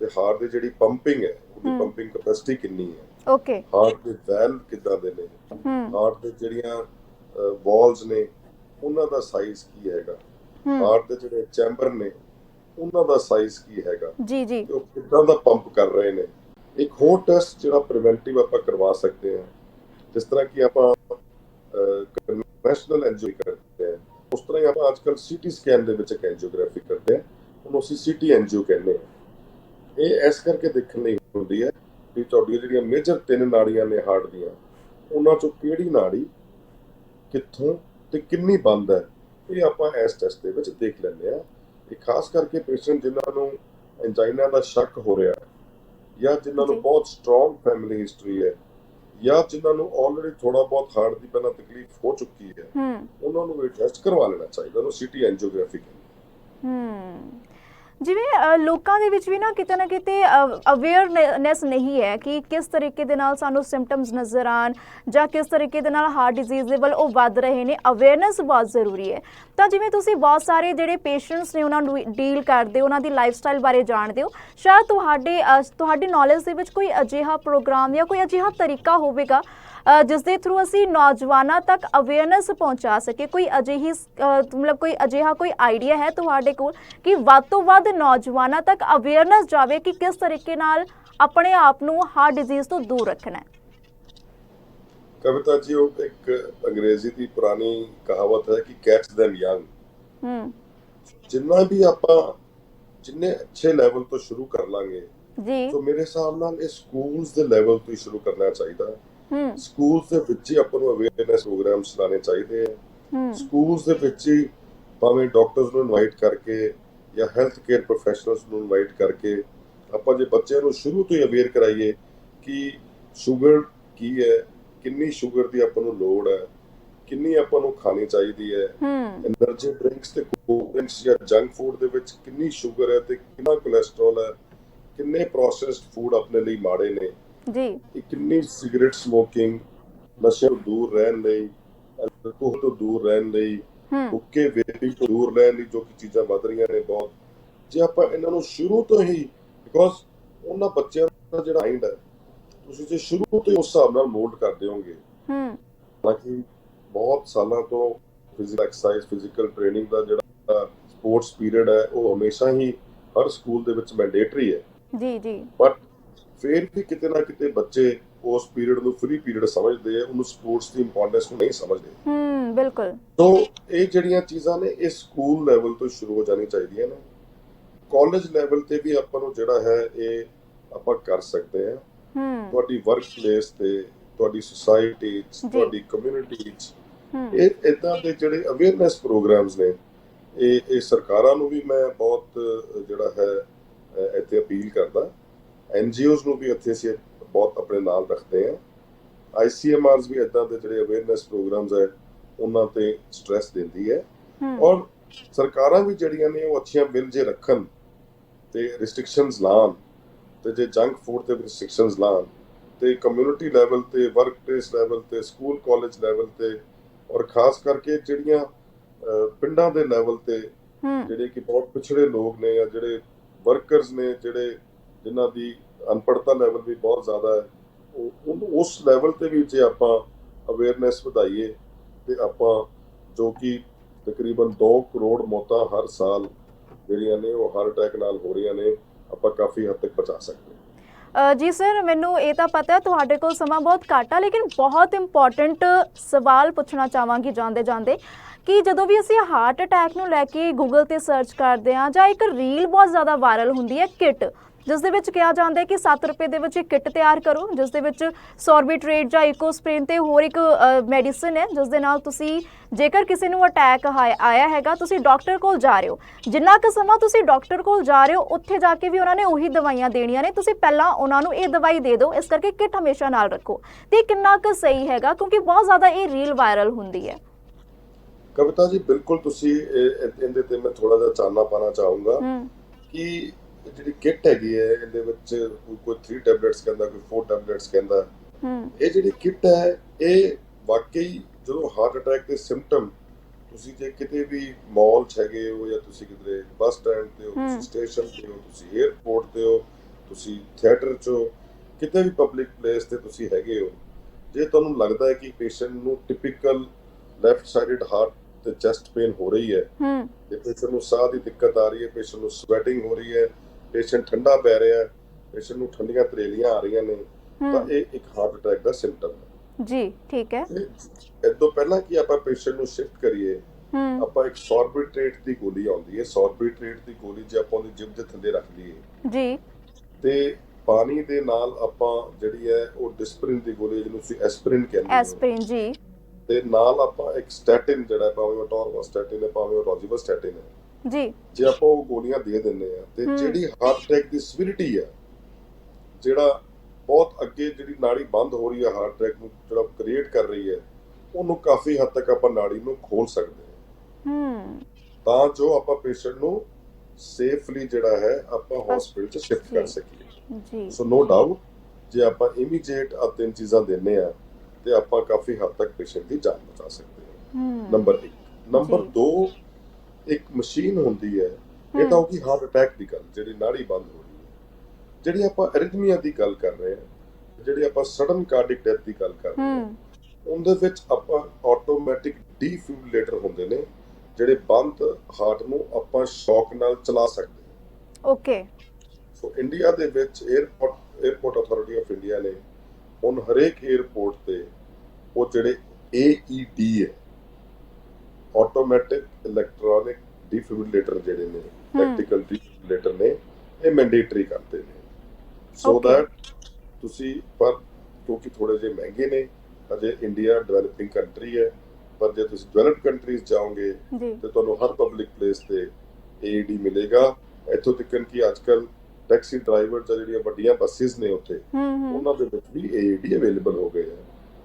ਤੇ ਹਾਰਟ ਦੀ ਜਿਹੜੀ ਪੰਪਿੰਗ ਹੈ ਉਹਦੀ। ਪੰਪਿੰਗ ਕੈਪੈਸਿਟੀ ਕਿੰਨੀ ਹੈ? ਓਕੇ ਹਾਰਟ ਦੇ ਵੈਲਵ ਕਿੱਦਾਂ ਦੇ ਨੇ? ਹਾਰਟ ਦੇ ਜਿਹੜੀਆਂ ਵਾਲਸ ਨੇ ਉਹਨਾਂ ਦਾ ਸਾਈਜ਼ ਕੀ ਹੈਗਾ? ਹਾਰਟ ਦੇ ਜਿਹੜੇ ਚੈਂਬਰ ਨੇ ਉਹਨਾਂ ਦਾ ਸਾਈਜ਼ ਕੀ ਹੈਗਾ? ਜੀ ਜੀ। ਉਹ ਕਿੱਦਾਂ ਦਾ ਪੰਪ ਕਰ ਰਹੇ ਨੇ? ਇੱਕ ਹੋਰ ਟੈਸਟ ਜਿਹੜਾ ਪ੍ਰੀਵੈਂਟਿਵ ਆਪਾਂ ਕਰਵਾ ਸਕਦੇ ਹਾਂ ਜਿਸ ਤਰ੍ਹਾਂ ਕਿ ਆਪਾਂ ਕਨਵੈਨਸ਼ਨਲ ਐਂਜੀਓ ਕਰਦੇ ਹਾਂ ਉਸ ਤਰ੍ਹਾਂ ਹੀ ਆਪਾਂ ਅੱਜਕੱਲ ਸੀਟੀ ਸਕੈਨ ਦੇ ਵਿੱਚ ਐਂਜੀਓਗ੍ਰਾਫੀ ਕਰਦੇ ਆ। ਉਹਨੂੰ ਅਸੀਂ ਸੀਟੀ ਐਂਜੀਓ ਕਹਿੰਦੇ ਆ। ਇਹ ਇਸ ਕਰਕੇ ਦੇਖਣ ਲਈ ਹੁੰਦੀ ਹੈ ਵੀ ਤੁਹਾਡੀਆਂ ਜਿਹੜੀਆਂ ਮੇਜਰ ਤਿੰਨ ਨਾੜੀਆਂ ਨੇ ਹਾਰਟ ਦੀਆਂ ਉਹਨਾਂ ਚੋਂ ਕਿਹੜੀ ਨਾੜੀ ਕਿੱਥੋਂ ਤੇ ਕਿੰਨੀ ਬੰਦ ਹੈ ਇਹ ਆਪਾਂ ਇਸ ਟੈਸਟ ਦੇ ਵਿੱਚ ਦੇਖ ਲੈਂਦੇ ਆ। ਇਹ ਖਾਸ ਕਰਕੇ ਪੇਸ਼ੈਂਟ ਜਿਨ੍ਹਾਂ ਨੂੰ ਐਂਜਾਈਨਾ ਦਾ ਸ਼ੱਕ ਹੋ ਰਿਹਾ ਹੈ ਜਾਂ ਜਿਨ੍ਹਾਂ ਨੂੰ। ਬਹੁਤ ਸਟਰੋਂਗ ਫੈਮਿਲੀ ਹਿਸਟਰੀ ਹੈ ਜਾਂ ਜਿਨ੍ਹਾਂ ਨੂੰ ਆਲਰੇਡੀ ਥੋੜਾ ਬਹੁਤ ਹਾਰਟ ਦੀ ਪਹਿਲਾਂ ਤਕਲੀਫ ਹੋ ਚੁੱਕੀ ਹੈ ਹੂੰ। ਉਹਨਾਂ ਨੂੰ ਇਹ ਟੈਸਟ ਕਰਵਾ ਲੈਣਾ ਚਾਹੀਦਾ ਉਹਨੂੰ ਸੀਟੀ ਐਂਜੀਓਗ੍ਰਾਫੀ ਕਹਿੰਦੇ ਹਮ ਜਿਵੇਂ ਲੋਕਾਂ ਦੇ ਵਿੱਚ ਵੀ ਨਾ ਕਿਤੇ ਨਾ ਕਿਤੇ ਅਵੇਅਰਨੈਸ ਨਹੀਂ ਹੈ ਕਿ ਕਿਸ ਤਰੀਕੇ ਦੇ ਨਾਲ ਸਾਨੂੰ ਸਿੰਪਟਮਸ ਨਜ਼ਰ ਆਣ ਜਾਂ ਕਿਸ ਤਰੀਕੇ ਦੇ ਨਾਲ ਹਾਰਟ ਡਿਜ਼ੀਜ਼ ਦੇ ਵੱਲ ਉਹ ਵੱਧ ਰਹੇ ਨੇ। ਅਵੇਅਰਨੈਸ ਬਹੁਤ ਜ਼ਰੂਰੀ ਹੈ। ਤਾਂ ਜਿਵੇਂ ਤੁਸੀਂ ਬਹੁਤ ਸਾਰੇ ਜਿਹੜੇ ਪੇਸ਼ੈਂਟਸ ਨੇ ਉਹਨਾਂ ਨੂੰ ਡੀਲ ਕਰਦੇ ਹੋ, ਉਹਨਾਂ ਦੀ ਲਾਈਫ ਸਟਾਈਲ ਬਾਰੇ ਜਾਣਦੇ ਹੋ, ਸ਼ਾਇਦ ਤੁਹਾਡੇ ਤੁਹਾਡੀ ਨੌਲੇਜ ਦੇ ਵਿੱਚ ਕੋਈ ਅਜਿਹਾ ਪ੍ਰੋਗਰਾਮ ਜਾਂ ਕੋਈ ਅਜਿਹਾ ਤਰੀਕਾ ਹੋਵੇਗਾ ਜਿਸ ਦੇ ਥਰੂ ਅਸੀਂ ਨੌਜਵਾਨਾਂ ਤੱਕ ਅਵੇਅਰਨੈਸ ਪਹੁੰਚਾ ਸਕੇ ਕੋਈ ਅਜਿਹੀ ਸ- ਮਤਲਬ ਕੋਈ ਅਜਿਹਾ ਕੋਈ ਆਈਡੀਆ ਹੈ ਤੁਹਾਡੇ ਕੋਲ ਕਿ ਵੱਧ ਤੋਂ ਵੱਧ ਨੌਜਵਾਨਾਂ ਤੱਕ ਅਵੇਅਰਨੈਸ ਜਾਵੇ ਕਿ ਕਿਸ ਤਰੀਕੇ ਨਾਲ ਆਪਣੇ ਆਪ ਨੂੰ ਹਾਰਟ ਡਿਜ਼ੀਜ਼ ਤੋਂ ਦੂਰ ਰੱਖਣਾ ਹੈ? ਕਵਿਤਾ ਜੀ ਉਹ ਇੱਕ ਅੰਗਰੇਜ਼ੀ ਦੀ ਪੁਰਾਣੀ ਕਹਾਵਤ ਹੈ ਕਿ ਕੈਚ them young ਹੂੰ। ਜਿੰਨਾ ਵੀ ਆਪਾਂ ਜਿੰਨੇ ਅੱਛੇ ਲੈਵਲ ਤੋਂ ਸ਼ੁਰੂ ਕਰ ਲਾਂਗੇ ਜੀ। ਤਾਂ ਮੇਰੇ ਹਿਸਾਬ ਨਾਲ ਇਹ ਸਕੂਲਸ ਦੇ ਲੈਵਲ ਤੋਂ ਹੀ ਸ਼ੁਰੂ ਕਰਨਾ ਚਾਹੀਦਾ। ਹੂੰ। ਸਕੂਲਸ ਦੇ ਵਿੱਚ ਹੀ ਆਪਾਂ ਨੂੰ ਅਵੇਅਰਨੈਸ ਪ੍ਰੋਗਰਾਮਸ ਚਲਾਣੇ ਚਾਹੀਦੇ ਆ। ਸਕੂਲਸ ਦੇ ਵਿੱਚ ਹੀ ਭਾਵੇਂ ਡਾਕਟਰਸ ਨੂੰ ਇਨਵਾਈਟ ਕਰਕੇ ਜਾਂ ਹੈਲਥ ਕੇਅਰ ਪ੍ਰੋਫੈਸ਼ਨਲਸ ਨੂੰ ਇਨਵਾਈਟ ਕਰਕੇ ਆਪਾਂ ਜੇ ਬੱਚਿਆਂ ਨੂੰ ਸ਼ੁਰੂ ਤੋਂ ਹੀ ਅਵੇਅਰ ਕਰਾਈਏ ਕਿ ਸ਼ੂਗਰ ਕੀ ਹੈ ਕਿੰਨੀ ਸ਼ੂਗਰ ਦੀ ਆਪਾਂ ਨੂੰ ਲੋੜ ਹੈ ਕਿੰਨੀ ਆਪਾਂ ਨੂੰ ਖਾਣੀ ਚਾਹੀਦੀ ਹੈ। એનર્ਜੀ ਡਰਿੰਕਸ ਤੇ ਕੋਲਡ ਜਾਂ ਜੰਕ ਫੂਡ ਦੇ ਵਿੱਚ ਕਿੰਨੀ ਸ਼ੂਗਰ ਹੈ ਤੇ ਕਿੰਨਾ ਕੋਲੇਸਟ੍ਰੋਲ ਹੈ ਕਿੰਨੇ ਪ੍ਰੋਸੈਸਡ ਫੂਡ ਆਪਣੇ ਲਈ ਮਾੜੇ ਨੇ। ਜੀ। ਇਹ ਕਿੰਨੀ ਸਿਗਰਟ ਸਮੋਕਿੰਗ ਨਸ਼ੇ ਤੋਂ ਦੂਰ ਰਹਿਣ ਲਈ ਅਲਕੋਹਲ ਤੋਂ ਦੂਰ ਰਹਿਣ ਲਈ ਹੁੱਕੇ ਵੇਪਿੰਗ ਤੋਂ ਦੂਰ ਰਹਿਣ ਲਈ ਜੋ ਕਿ ਚੀਜ਼ਾਂ ਵੱਧ ਰਹੀਆਂ ਨੇ ਬਹੁਤ। ਜੇ ਆਪਾਂ ਇਹਨਾਂ ਨੂੰ ਸ਼ੁਰੂ ਤੋਂ ਹੀ ਬਿਕੋਜ਼ ਉਹਨਾਂ ਬੱਚਿਆਂ ਦਾ ਜਿਹੜਾ ਮਾਈਂਡ ਹੈ ਤੁਸੀਂ ਜੇ ਸ਼ੁਰੂ ਤੋਂ ਹੀ ਉਸ ਹਿਸਾਬ ਨਾਲ ਮੋਲਡ ਕਰ ਦਿਓਗੇ ਹੂੰ। ਹਾਲਾਂਕਿ ਬਹੁਤ ਸਾਲਾਂ ਤੋਂ ਫਿਜ਼ੀਕਲ ਐਕਸਰਸਾਈਜ਼ ਫਿਜ਼ੀਕਲ ਟ੍ਰੇਨਿੰਗ ਦਾ ਜਿਹੜਾ ਸਪੋਰਟਸ ਪੀਰੀਅਡ ਹੈ ਉਹ ਹਮੇਸ਼ਾ ਹੀ ਹਰ ਸਕੂਲ ਦੇ ਵਿੱਚ ਮੈਂਡੇਟਰੀ ਹੈ। ਜੀ ਜੀ। ਬਟ ਫਿਰ ਵੀ ਕਿਤੇ ਨਾ ਕਿਤੇ ਬੱਚੇ ਉਸ ਪੀਰੀਅਡ ਨੂੰ ਫ੍ਰੀ ਪੀਰੀਅਡ ਸਮਝਦੇ ਆ ਉਹਨੂੰ ਸਪੋਰਟਸ ਦੀ ਇੰਪੋਰਟੈਂਸ ਨੂੰ ਨਹੀਂ ਸਮਝਦੇ। ਹੂੰ ਬਿਲਕੁਲ। ਤੋਂ ਇਹ ਜਿਹੜੀਆਂ ਚੀਜ਼ਾਂ ਨੇ ਇਹ ਸਕੂਲ ਲੈਵਲ ਤੋਂ ਸ਼ੁਰੂ ਹੋ ਜਾਣੀ ਚਾਹੀਦੀਆਂ ਨੇ। ਕਾਲਜ ਲੈਵਲ ਤੇ ਵੀ ਆਪਾਂ ਨੂੰ ਜਿਹੜਾ ਹੈ ਇਹ ਆਪਾਂ ਕਰ ਸਕਦੇ ਆ। ਹੂੰ। ਤੁਹਾਡੀ ਵਰਕ ਪਲੇਸ ਤੇ ਤੁਹਾਡੀ ਸੁਸਾਇਟੀ। ਤੁਹਾਡੀ ਕਮਿਊਨਿਟੀ ਇਹ ਇਦਾਂ ਦੇ ਜਿਹੜੇ ਅਵੇਅਰਨੈਸ ਪ੍ਰੋਗਰਾਮਸ ਨੇ ਇਹ ਇਹ ਸਰਕਾਰਾਂ ਨੂੰ ਵੀ ਮੈਂ ਬਹੁਤ ਜਿਹੜਾ ਹੈ ਇੱਥੇ ਅਪੀਲ ਕਰਦਾ। ਐਨਜੀਓਜ਼ ਨੂੰ ਵੀ ਇੱਥੇ ਅਸੀਂ ਬਹੁਤ ਆਪਣੇ ਨਾਲ ਰੱਖਦੇ ਆ ਆਈਸੀਐਮਆਰਸ ਵੀ ਇਦਾਂ ਦੇ ਜਿਹੜੇ ਅਵੇਅਰਨੈਸ ਪ੍ਰੋਗਰਾਮਸ ਹੈ ਉਹਨਾਂ ਤੇ ਸਟ੍ਰੈਸ ਦਿੰਦੀ ਹੈ। ਔਰ ਸਰਕਾਰਾਂ ਵੀ ਜਿਹੜੀਆਂ ਨੇ ਉਹ ਅੱਛੀਆਂ ਬਿੱਲ ਜੇ ਰੱਖਣ ਤੇ ਰਿਸਟ੍ਰਿਕਸ਼ਨਸ ਲਾਣ ਤੇ ਜੇ ਜੰਕ ਫੂਡ ਤੇ ਰਿਸਟ੍ਰਿਕਸ਼ਨਸ ਲਾਣ ਤੇ ਕਮਿਊਨਿਟੀ ਲੈਵਲ ਤੇ ਵਰਕ ਪਲੇਸ ਲੈਵਲ ਤੇ ਸਕੂਲ ਕਾਲਜ ਲੈਵਲ ਤੇ ਔਰ ਖਾਸ ਕਰਕੇ ਜਿਹੜੀਆਂ ਪਿੰਡਾਂ ਦੇ ਲੈਵਲ ਤੇ ਜਿਹੜੇ ਕਿ ਬਹੁਤ ਪਿਛੜੇ ਲੋਕ ਨੇ ਜਾਂ ਜਿਹੜੇ ਵਰਕਰਸ ਨੇ ਜਿਹੜੇ ਜਿਨ੍ਹਾਂ ਦੀ ਅਨਪੜਤਾ ਲੈਵਲ ਵੀ ਬਹੁਤ ਜ਼ਿਆਦਾ ਹੈ, ਉਹ ਉਸ ਲੈਵਲ ਤੇ ਵੀ ਜੇ ਆਪਾਂ ਅਵੇਅਰਨੈਸ ਵਧਾਈਏ, ਤੇ ਆਪਾਂ ਜੋ ਕਿ ਤਕਰੀਬਨ 2 ਕਰੋੜ ਮੌਤਾਂ ਹਰ ਸਾਲ ਜਿਹੜੀਆਂ ਨੇ, ਉਹ ਹਾਰਟ ਅਟੈਕ ਨਾਲ ਹੋ ਰਹੀਆਂ ਨੇ, ਆਪਾਂ ਕਾਫੀ ਹੱਦ ਤੱਕ ਬਚਾ ਸਕਦੇ ਹਾਂ। ਜੀ ਸਰ ਮੈਨੂੰ ਇਹ ਤਾਂ ਪਤਾ ਹੈ, ਤੁਹਾਡੇ ਕੋਲ ਸਮਾਂ ਬਹੁਤ ਘੱਟ ਆ, ਲੇਕਿਨ ਬਹੁਤ ਇੰਪੋਰਟੈਂਟ ਸਵਾਲ ਪੁੱਛਣਾ ਚਾਹਾਂਗੀ ਜਾਂਦੇ ਜਾਂਦੇ। ਕਿ ਜਦੋਂ ਵੀ ਅਸੀਂ ਹਾਰਟ ਅਟੈਕ ਨੂੰ ਲੈ ਕੇ ਗੂਗਲ ਤੇ ਸਰਚ ਕਰਦੇ ਹਾਂ, ਜਾਂ ਇੱਕ ਰੀਲ ਬਹੁਤ ਜ਼ਿਆਦਾ ਵਾਇਰਲ ਹੁੰਦੀ ਹੈ ਕਿਟ ਜਿਸ ਦੇ ਵਿੱਚ ਕਿਹਾ ਜਾਂਦਾ ਹੈ ਕਿ 7 ਰੁਪਏ ਦੇ ਵਿੱਚ ਇੱਕ ਕਿਟ ਤਿਆਰ ਕਰੋ ਜਿਸ ਦੇ ਵਿੱਚ ਸੋਰਬਿਟਰੇਟ ਜਾਂ ਇਕੋਸਪ੍ਰਿਨ ਤੇ ਹੋਰ ਇੱਕ ਮੈਡੀਸਿਨ ਹੈ ਜਿਸ ਦੇ ਨਾਲ ਤੁਸੀਂ ਜੇਕਰ ਕਿਸੇ ਨੂੰ ਅਟੈਕ ਆਇਆ ਹੈਗਾ ਤੁਸੀਂ ਡਾਕਟਰ ਕੋਲ ਜਾ ਰਹੇ ਹੋ। ਜਿੰਨਾ ਕੁ ਸਮਾਂ ਤੁਸੀਂ ਡਾਕਟਰ ਕੋਲ ਜਾ ਰਹੇ ਹੋ ਉੱਥੇ ਜਾ ਕੇ ਵੀ ਉਹਨਾਂ ਨੇ ਉਹੀ ਦਵਾਈਆਂ ਦੇਣੀਆਂ ਨੇ ਤੁਸੀਂ ਪਹਿਲਾਂ ਉਹਨਾਂ ਨੂੰ ਇਹ ਦਵਾਈ ਦੇ ਦਿਓ ਇਸ ਕਰਕੇ ਕਿਟ ਹਮੇਸ਼ਾ ਨਾਲ ਰੱਖੋ। ਤੇ ਕਿੰਨਾ ਕੁ ਸਹੀ ਹੈਗਾ ਕਿਉਂਕਿ ਬਹੁਤ ਜ਼ਿਆਦਾ ਇਹ ਰੀਲ ਵਾਇਰਲ ਹੁੰਦੀ ਹੈ। ਕਵਿਤਾ ਜੀ ਬਿਲਕੁਲ ਤੁਸੀਂ ਇਹ- ਇਹ- ਇਹਦੇ ਤੇ ਮੈਂ ਥੋੜਾ ਜਿਹਾ ਚਾਨਣਾ ਪਾਣਾ ਚਾਹੂੰਗਾ ਕਿ ਇਹ ਜਿਹੜੀ ਕਿੱਟ ਹੈਗੀ ਹੈ ਇਹਦੇ ਵਿੱਚ ਕੋਈ 3 ਟੈਬਲੇਟਸ ਕਹਿੰਦਾ ਕੋਈ 4 ਟੈਬਲੇਟਸ ਕਹਿੰਦਾ। ਹੂੰ। ਇਹ ਜਿਹੜੀ ਕਿੱਟ ਹੈ ਇਹ ਵਾਕਈ ਜਦੋਂ ਹਾਰਟ ਅਟੈਕ ਦੇ ਸਿੰਪਟਮ ਤੁਸੀਂ ਜੇ ਕਿਤੇ ਵੀ ਮਾਲ 'ਚ ਹੈਗੇ ਹੋ ਜਾਂ ਤੁਸੀਂ ਕਿਤੇ ਬੱਸ ਸਟੈਂਡ ਤੇ ਹੋ। ਤੁਸੀਂ ਸਟੇਸ਼ਨ ਤੇ ਹੋ ਤੁਸੀਂ 에ਅਰਪੋਰਟ ਤੇ ਹੋ ਤੁਸੀਂ ਥੀਏਟਰ 'ਚ ਹੋ ਕਿਤੇ ਵੀ ਪਬਲਿਕ ਪਲੇਸ ਤੇ ਤੁਸੀਂ ਹੈਗੇ ਹੋ ਜੇ ਤੁਹਾਨੂੰ ਲੱਗਦਾ ਹੈ ਕਿ ਪੇਸ਼ੈਂਟ ਨੂੰ ਟਿਪੀਕਲ ਲੈਫਟ ਸਾਈਡਡ ਹਾਰਟ ਤੇ ਚੈਸਟ ਪੇਨ ਹੋ ਰਹੀ ਹੈ ਹੂੰ। ਜੇ ਪੇਸ਼ੈਂਟ ਨੂੰ ਸਾਹ ਦੀ ਦਿੱਕਤ ਆ ਰਹੀ ਹੈ ਪੇਸ਼ੈਂਟ ਨੂੰ ਸਵੈਟਿੰਗ ਹੋ ਰਹੀ ਹੈ ਪੇਸ਼ੈਂਟ ਠੰਡਾ ਪੈ ਰਿਹਾ ਹੈ ਪੇਸ਼ੈਂਟ ਨੂੰ ਠੰਡੀਆਂ ਤਰੇਲੀਆਂ ਆ ਰਹੀਆਂ ਨੇ ਤਾਂ ਇਹ ਇੱਕ ਹਾਰਟ ਅਟੈਕ ਦਾ ਸਿੰਪਟਮ ਹੈ। ਜੀ ਠੀਕ ਹੈ। ਇਹ ਤੋਂ ਪਹਿਲਾਂ ਕਿ ਆਪਾਂ ਪੇਸ਼ੈਂਟ ਨੂੰ ਸ਼ਿਫਟ ਕਰੀਏ ਆਪਾਂ ਇੱਕ ਸੌਰਬਿਟ੍ਰੇਟ ਦੀ ਗੋਲੀ ਆਉਂਦੀ ਹੈ। ਸੌਰਬਿਟ੍ਰੇਟ ਦੀ ਗੋਲੀ ਜੇ ਆਪਾਂ ਉਹਦੀ ਜਿਭ ਦੇ ਥੱਲੇ ਰੱਖ ਲਈਏ ਜੀ। ਤੇ ਪਾਣੀ ਦੇ ਨਾਲ ਆਪਾਂ ਜਿਹੜੀ ਹੈ ਉਹ ਡਿਸਪਰਿਨ ਦੀ ਗੋਲੀ ਜਿਹਨੂੰ ਤੁਸੀਂ ਐਸਪਰਿਨ ਕਹਿੰਦੇ ਹੋ। ਐਸਪ੍ਰਿਨ ਜੀ। ਤੇ ਨਾਲ ਆਪਾਂ ਇੱਕ ਸਟੈਟਿਨ ਜਿਹੜਾ ਭਾਵੇਂ ਉਹ ਟੋਰਵਾਸਟੈਟਿਨ ਹੈ ਭਾਵੇਂ ਉਹ ਰੋਜੀਵਾਸਟੈਟਿਨ ਹੈ ਜੀ। ਜੇ ਆਪਾਂ ਉਹ ਗੋਲੀਆਂ ਦੇ ਦਿੰਦੇ ਆ ਤੇ। ਜਿਹੜੀ ਹਾਰਟ ਅਟੈਕ ਦੀ ਸਿਵਿਰਿਟੀ ਹੈ ਜਿਹੜਾ ਬਹੁਤ ਅੱਗੇ ਜਿਹੜੀ ਨਾੜੀ ਬੰਦ ਹੋ ਰਹੀ ਹੈ ਹਾਰਟ ਅਟੈਕ ਨੂੰ ਜਿਹੜਾ ਕ੍ਰੀਏਟ ਕਰ ਰਹੀ ਹੈ ਉਹਨੂੰ ਕਾਫੀ ਹੱਦ ਤੱਕ ਆਪਾਂ ਨਾੜੀ ਨੂੰ ਖੋਲ ਸਕਦੇ ਹਾਂ। ਹੂੰ। ਤਾਂ ਜੋ ਆਪਾਂ ਪੇਸ਼ੈਂਟ ਨੂੰ ਸੇਫਲੀ ਜਿਹੜਾ ਹੈ ਆਪਾਂ ਹਸਪੀਟਲ 'ਚ ਸ਼ਿਫਟ ਕਰ। ਸਕੀਏ। ਜੀ। ਸੋ ਨੋ ਡਾਊਟ ਜੇ ਆਪਾਂ ਇਮੀਡੀਏਟ ਆ ਤਿੰਨ ਚੀਜ਼ਾਂ ਦਿੰਨੇ ਆ ਤੇ ਆਪਾਂ ਕਾਫੀ ਹੱਦ ਤੱਕ ਪੇਸ਼ੈਂਟ ਦੀ ਜਾਨ ਬਚਾ ਸਕਦੇ ਹਾਂ। ਹੂੰ। ਨੰਬਰ 1 ਨੰਬਰ ਜੀ। 2 ਇੱਕ ਮਸ਼ੀਨ ਹੁੰਦੀ ਹੈ ਇਹ ਤਾਂ ਉਹ ਕੀ ਹਾਰਟ ਅਟੈਕ ਦੀ ਗੱਲ ਜਿਹੜੀ ਨਾੜੀ ਬੰਦ ਹੋ ਰਹੀ ਹੈ। ਜਿਹੜੀ ਆਪਾਂ ਅਰਿਥਮੀਆ ਦੀ ਗੱਲ ਕਰ ਰਹੇ ਹਾਂ ਜਿਹੜੀ ਆਪਾਂ ਸਡਨ ਕਾਰਡਿਕ ਡੈਥ ਦੀ ਗੱਲ ਕਰ ਰਹੇ ਹਾਂ ਉਹਦੇ ਵਿੱਚ ਆਪਾਂ ਆਟੋਮੈਟਿਕ ਡੀਫਿਬਰਿਲੇਟਰ ਹੁੰਦੇ ਨੇ ਜਿਹੜੇ ਬੰਦ ਹਾਰਟ ਨੂੰ ਆਪਾਂ ਸ਼ੌਕ ਨਾਲ ਚਲਾ ਸਕਦੇ ਹਾਂ। ਓਕੇ ਸੋ ਇੰਡੀਆ ਦੇ ਵਿੱਚ airport airport authority of India ਨੇ ਹੁਣ ਹਰੇਕ 에어ਪੋਰਟ ਤੇ ਉਹ ਜਿਹੜੇ AED ਹੈ ਆਟੋਮੈਟਿਕ ਇਲੈਕਟ੍ਰੋਨਿਕ ਡੀਫਿਬਰਿਲੇਟਰ ਜਿਹੜੇ ਨੇ। ਪ੍ਰੈਕਟੀਕਲ ਡੀਫਿਬਰਿਲੇਟਰ ਨੇ ਇਹ ਮੈਂਡੇਟਰੀ ਕਰਤੇ ਨੇ। ਸੋ. ਦੈਟ ਤੁਸੀਂ ਪਰ ਕਿਉਂਕਿ ਥੋੜੇ ਜਿਹੇ ਮਹਿੰਗੇ ਨੇ ਅਜੇ ਇੰਡੀਆ ਡਿਵੈਲਪਿੰਗ ਕੰਟਰੀ ਹੈ ਪਰ ਜੇ ਤੁਸੀਂ ਡਿਵੈਲਪਡ ਕੰਟਰੀਜ਼ ਜਾਓਗੇ ਤੇ ਤੁਹਾਨੂੰ ਹਰ ਪਬਲਿਕ ਪਲੇਸ ਤੇ AED ਮਿਲੇਗਾ। ਇੱਥੋਂ ਤੱਕ ਕਿ ਅੱਜਕੱਲ ਟੈਕਸੀ ਡਰਾਈਵਰ ਜਾਂ ਜਿਹੜੀਆਂ ਵੱਡੀਆਂ ਬੱਸਿਸ ਨੇ ਉੱਥੇ ਉਹਨਾਂ ਦੇ ਵਿੱਚ ਵੀ AED ਅਵੇਲੇਬਲ ਹੋ ਗਏ ਆ।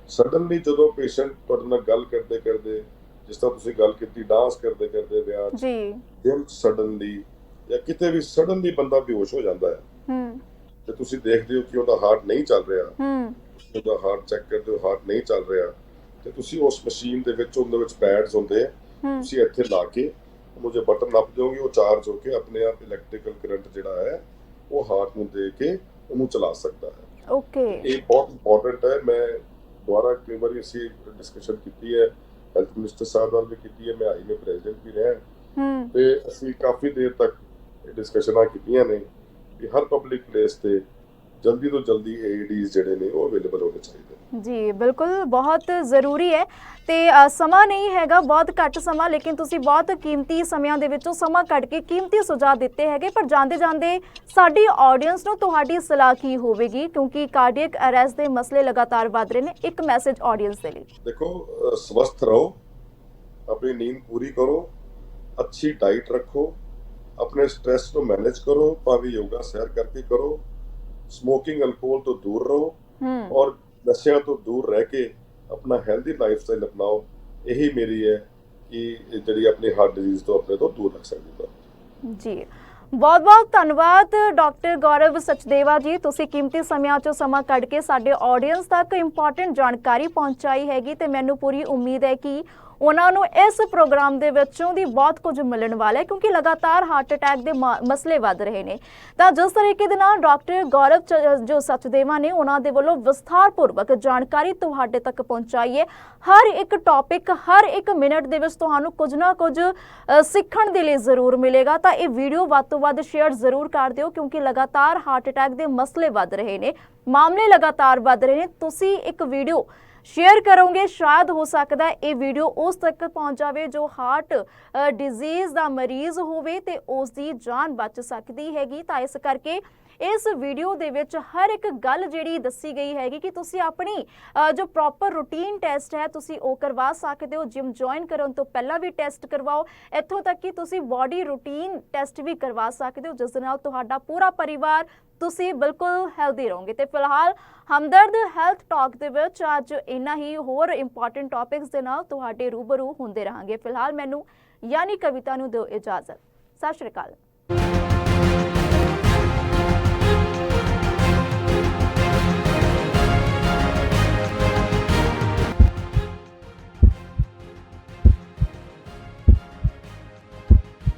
ਸਡਨਲੀ ਜਦੋਂ ਪੇਸ਼ੈਂਟ ਤੁਹਾਡੇ ਨਾਲ ਗੱਲ ਕਰਦੇ ਕਰਦੇ ਜਿਸ ਤਰ੍ਹਾਂ ਤੁਸੀਂ ਗੱਲ ਕੀਤੀ ਡਾਂਸ ਕਰਦੇ ਕਰਦੇ ਵਿਆਹ 'ਚ ਜੀ। ਜਿਮ ਸਡਨਲੀ ਜਾਂ ਕਿਤੇ ਵੀ ਸਡਨਲੀ ਬੰਦਾ ਬੇਹੋਸ਼ ਹੋ ਜਾਂਦਾ ਹੈ। ਹੂੰ। ਤੇ ਤੁਸੀਂ ਦੇਖਦੇ ਹੋ ਕਿ ਉਹਦਾ ਹਾਰਟ ਨਹੀਂ ਚੱਲ ਰਿਹਾ। ਹੂੰ। ਉਹਦਾ ਹਾਰਟ ਚੈੱਕ ਕਰਦੇ ਹੋ ਹਾਰਟ ਨਹੀਂ ਚੱਲ ਰਿਹਾ। ਤੇ ਤੁਸੀਂ ਉਸ ਮਸ਼ੀਨ ਦੇ ਵਿੱਚ ਉਹਦੇ ਵਿੱਚ ਪੈਡਸ ਹੁੰਦੇ ਆ ਤੁਸੀਂ ਇੱਥੇ ਲਾ ਕੇ ਜੇ ਬਟਨ ਨੱਪ ਦਿਓਗੇ ਉਹ ਚਾਰਜ ਹੋ ਕੇ ਆਪਣੇ ਆਪ ਇਲੈਕਟ੍ਰੀਕਲ ਕਰੰਟ ਜਿਹੜਾ ਹੈ ਉਹ ਹਾਰਟ ਨੂੰ ਦੇ ਕੇ ਉਹਨੂੰ ਚਲਾ ਸਕਦਾ ਹੈ। ਓਕੇ ਇਹ ਬਹੁਤ ਇੰਪੋਰਟੈਂਟ ਹੈ। ਮੈਂ ਦੁਬਾਰਾ ਕਈ ਵਾਰੀ ਅਸੀਂ ਡਿਸਕਸ਼ਨ ਕੀਤੀ ਹੈ। ਹੈਲਥ ਮਿਨਿਸਟਰ ਸਾਹਿਬ ਨਾਲ ਵੀ ਕੀਤੀ ਹੈ ਮੈਂ ਆਈ ਮੇ ਪ੍ਰੈਜ਼ੀਡੈਂਟ ਵੀ ਰਿਹਾ ਹੂੰ। ਤੇ ਅਸੀਂ ਕਾਫੀ ਦੇਰ ਤੱਕ ਡਿਸਕਸ਼ਨਾਂ ਕੀਤੀਆਂ ਨੇ ਕਿ ਹਰ ਪਬਲਿਕ ਪਲੇਸ ਤੇ ਜਲਦੀ ਤੋਂ ਜਲਦੀ AEDs ਜਿਹੜੇ ਨੇ ਉਹ ਅਵੇਲੇਬਲ ਹੋਣੇ ਚਾਹੀਦੇ ਨੇ। ਜੀ ਬਿਲਕੁਲ ਬਹੁਤ ਜ਼ਰੂਰੀ ਹੈ ਤੇ ਸਮਾਂ ਨਹੀਂ ਹੈਗਾ ਬਹੁਤ ਘੱਟ ਸਮਾਂ ਲੇਕਿਨ ਤੁਸੀਂ ਬਹੁਤ ਕੀਮਤੀ ਸਮਿਆਂ ਦੇ ਵਿੱਚੋਂ ਸਮਾਂ ਕੱਢ ਕੇ ਕੀਮਤੀ ਸੁਝਾਅ ਦਿੱਤੇ ਹੈਗੇ ਪਰ ਜਾਂਦੇ ਜਾਂਦੇ ਸਾਡੀ ਆਡੀਅנס ਨੂੰ ਤੁਹਾਡੀ ਸਲਾਹ ਕੀ ਹੋਵੇਗੀ? ਕਿਉਂਕਿ ਕਾਰਡੀਅਕ ਅਰੈਸਟ ਦੇ ਮਸਲੇ ਲਗਾਤਾਰ ਵਧ ਰਹੇ ਨੇ ਇੱਕ ਮੈਸੇਜ ਆਡੀਅנס ਦੇ ਲਈ। ਦੇਖੋ ਸਵਸਥ ਰਹੋ ਆਪਣੀ ਨੀਂਦ ਪੂਰੀ ਕਰੋ ਅੱਛੀ ਡਾਈਟ ਰੱਖੋ ਆਪਣੇ ਸਟ्रेस ਨੂੰ ਮੈਨੇਜ ਕਰੋ ਭਾਵੇਂ ਯੋਗਾ ਸੈਰ ਕਰਕੇ ਕਰੋ ਸਮੋਕਿੰਗ ਅਲਕੋਹਲ ਤੋਂ ਦੂਰ ਰਹੋ ਔਰ ਨਸ਼ਿਆਂ ਤੋਂ ਦੂਰ ਰਹਿ ਕੇ ਆਪਣਾ ਹੈਲਦੀ ਲਾਈਫਸਟਾਈਲ ਅਪਣਾਓ, ਇਹੀ ਮੇਰੀ ਹੈ ਕਿ ਜਿਹੜੀ ਆਪਣੀ ਹਾਰਟ ਡਿਜ਼ੀਜ਼ ਤੋਂ ਆਪਣੇ ਤੋਂ ਦੂਰ ਰੱਖ ਸਕਦੀ ਹੈ। ਜੀ। ਬਹੁਤ ਬਹੁਤ ਧੰਨਵਾਦ ਡਾਕਟਰ ਗੌਰਵ ਸਚਦੇਵਾ ਜੀ। ਤੁਸੀਂ ਕੀਮਤੀ ਸਮਿਆਂ ਚੋਂ ਸਮਾਂ ਕੱਢ ਕੇ ਸਾਡੇ ਆਡੀਅנס ਤੱਕ ਇੰਪੋਰਟੈਂਟ ਜਾਣਕਾਰੀ ਪਹੁੰਚਾਈ ਹੈਗੀ ਤੇ ਮੈਨੂੰ ਪੂਰੀ ਉਮੀਦ ਹੈ ਕਿ ਉਹਨਾਂ ਨੂੰ ਇਸ ਪ੍ਰੋਗਰਾਮ ਦੇ ਵਿੱਚੋਂ ਦੀ ਬਹੁਤ ਕੁਝ ਮਿਲਣ ਵਾਲਾ ਹੈ, ਕਿਉਂਕਿ ਲਗਾਤਾਰ ਹਾਰਟ ਅਟੈਕ ਦੇ ਮ- ਮਸਲੇ ਵੱਧ ਰਹੇ ਨੇ। ਤਾਂ ਜਿਸ ਤਰੀਕੇ ਦੇ ਨਾਲ ਡਾਕਟਰ ਗੌਰਵ ਚ- ਜੋ ਸਚਦੇਵਾ ਨੇ, ਉਹਨਾਂ ਦੇ ਵੱਲੋਂ ਵਿਸਥਾਰਪੂਰਵਕ ਜਾਣਕਾਰੀ ਤੁਹਾਡੇ ਤੱਕ ਪਹੁੰਚਾਈ ਹੈ। ਹਰ ਇੱਕ ਟੌਪਿਕ ਹਰ ਇੱਕ ਮਿੰਟ ਦੇ ਵਿੱਚ ਤੁਹਾਨੂੰ ਕੁਝ ਨਾ ਕੁਝ ਸਿੱਖਣ ਦੇ ਲਈ ਜ਼ਰੂਰ ਮਿਲੇਗਾ। ਤਾਂ ਇਹ ਵੀਡੀਓ ਵੱਧ ਤੋਂ ਵੱਧ ਸ਼ੇਅਰ ਜ਼ਰੂਰ ਕਰ ਦਿਓ, ਕਿਉਂਕਿ ਲਗਾਤਾਰ ਹਾਰਟ ਅਟੈਕ ਦੇ ਮਸਲੇ ਵੱਧ ਰਹੇ ਨੇ। ਮਾਮਲੇ ਲਗਾਤਾਰ ਵੱਧ ਰਹੇ ਨੇ। ਤੁਸੀਂ ਇੱਕ ਵੀਡੀਓ ਸ਼ੇਅਰ ਕਰੋਗੇ, ਸ਼ਾਇਦ ਹੋ ਸਕਦਾ ਇਹ ਵੀਡੀਓ ਉਸ ਤੱਕ ਪਹੁੰਚ ਜਾਵੇ ਜੋ ਹਾਰਟ ਡਿਜ਼ੀਜ਼ ਦਾ ਮਰੀਜ਼ ਹੋਵੇ ਤੇ ਉਸ ਦੀ ਜਾਨ ਬਚ ਸਕਦੀ ਹੈਗੀ। ਤਾਂ ਇਸ ਕਰਕੇ ਇਸ ਵੀਡੀਓ ਦੇ ਵਿੱਚ ਹਰ ਇੱਕ ਗੱਲ ਜਿਹੜੀ ਦੱਸੀ ਗਈ ਹੈਗੀ ਕਿ ਤੁਸੀਂ ਆਪਣੀ ਜੋ ਪ੍ਰੋਪਰ ਰੂਟੀਨ ਟੈਸਟ ਹੈ, ਤੁਸੀਂ ਉਹ ਕਰਵਾ ਸਕਦੇ ਹੋ ਜਿਮ ਜੁਆਇਨ ਕਰਨ ਤੋਂ ਪਹਿਲਾਂ ਵੀ ਟੈਸਟ ਕਰਵਾਓ, ਇੱਥੋਂ ਤੱਕ ਕਿ ਤੁਸੀਂ ਬਾਡੀ ਰੂਟੀਨ ਟੈਸਟ ਵੀ ਕਰਵਾ ਸਕਦੇ ਹੋ, ਜਿਸ ਦੇ ਨਾਲ ਤੁਹਾਡਾ ਪੂਰਾ ਪਰਿਵਾਰ ਤੁਸੀਂ ਬਿਲਕੁਲ ਹੈਲਦੀ ਰਹੋਗੇ। ਤੇ ਫਿਲਹਾਲ ਹਮਦਰਦ ਹੈਲਥ ਟਾਕ ਦੇ ਵਿੱਚ ਅੱਜ ਇੰਨਾ ਹੀ, ਹੋਰ ਇੰਪੋਰਟੈਂਟ ਟੌਪਿਕਸ ਦੇ ਨਾਲ ਤੁਹਾਡੇ ਰੂਬਰੂ ਹੁੰਦੇ ਰਹਾਂਗੇ। ਫਿਲਹਾਲ ਮੈਨੂੰ ਯਾਨੀ ਕਵਿਤਾ ਨੂੰ ਦਿਓ ਇਜਾਜ਼ਤ। ਸਤਿ ਸ਼੍ਰੀ ਅਕਾਲ।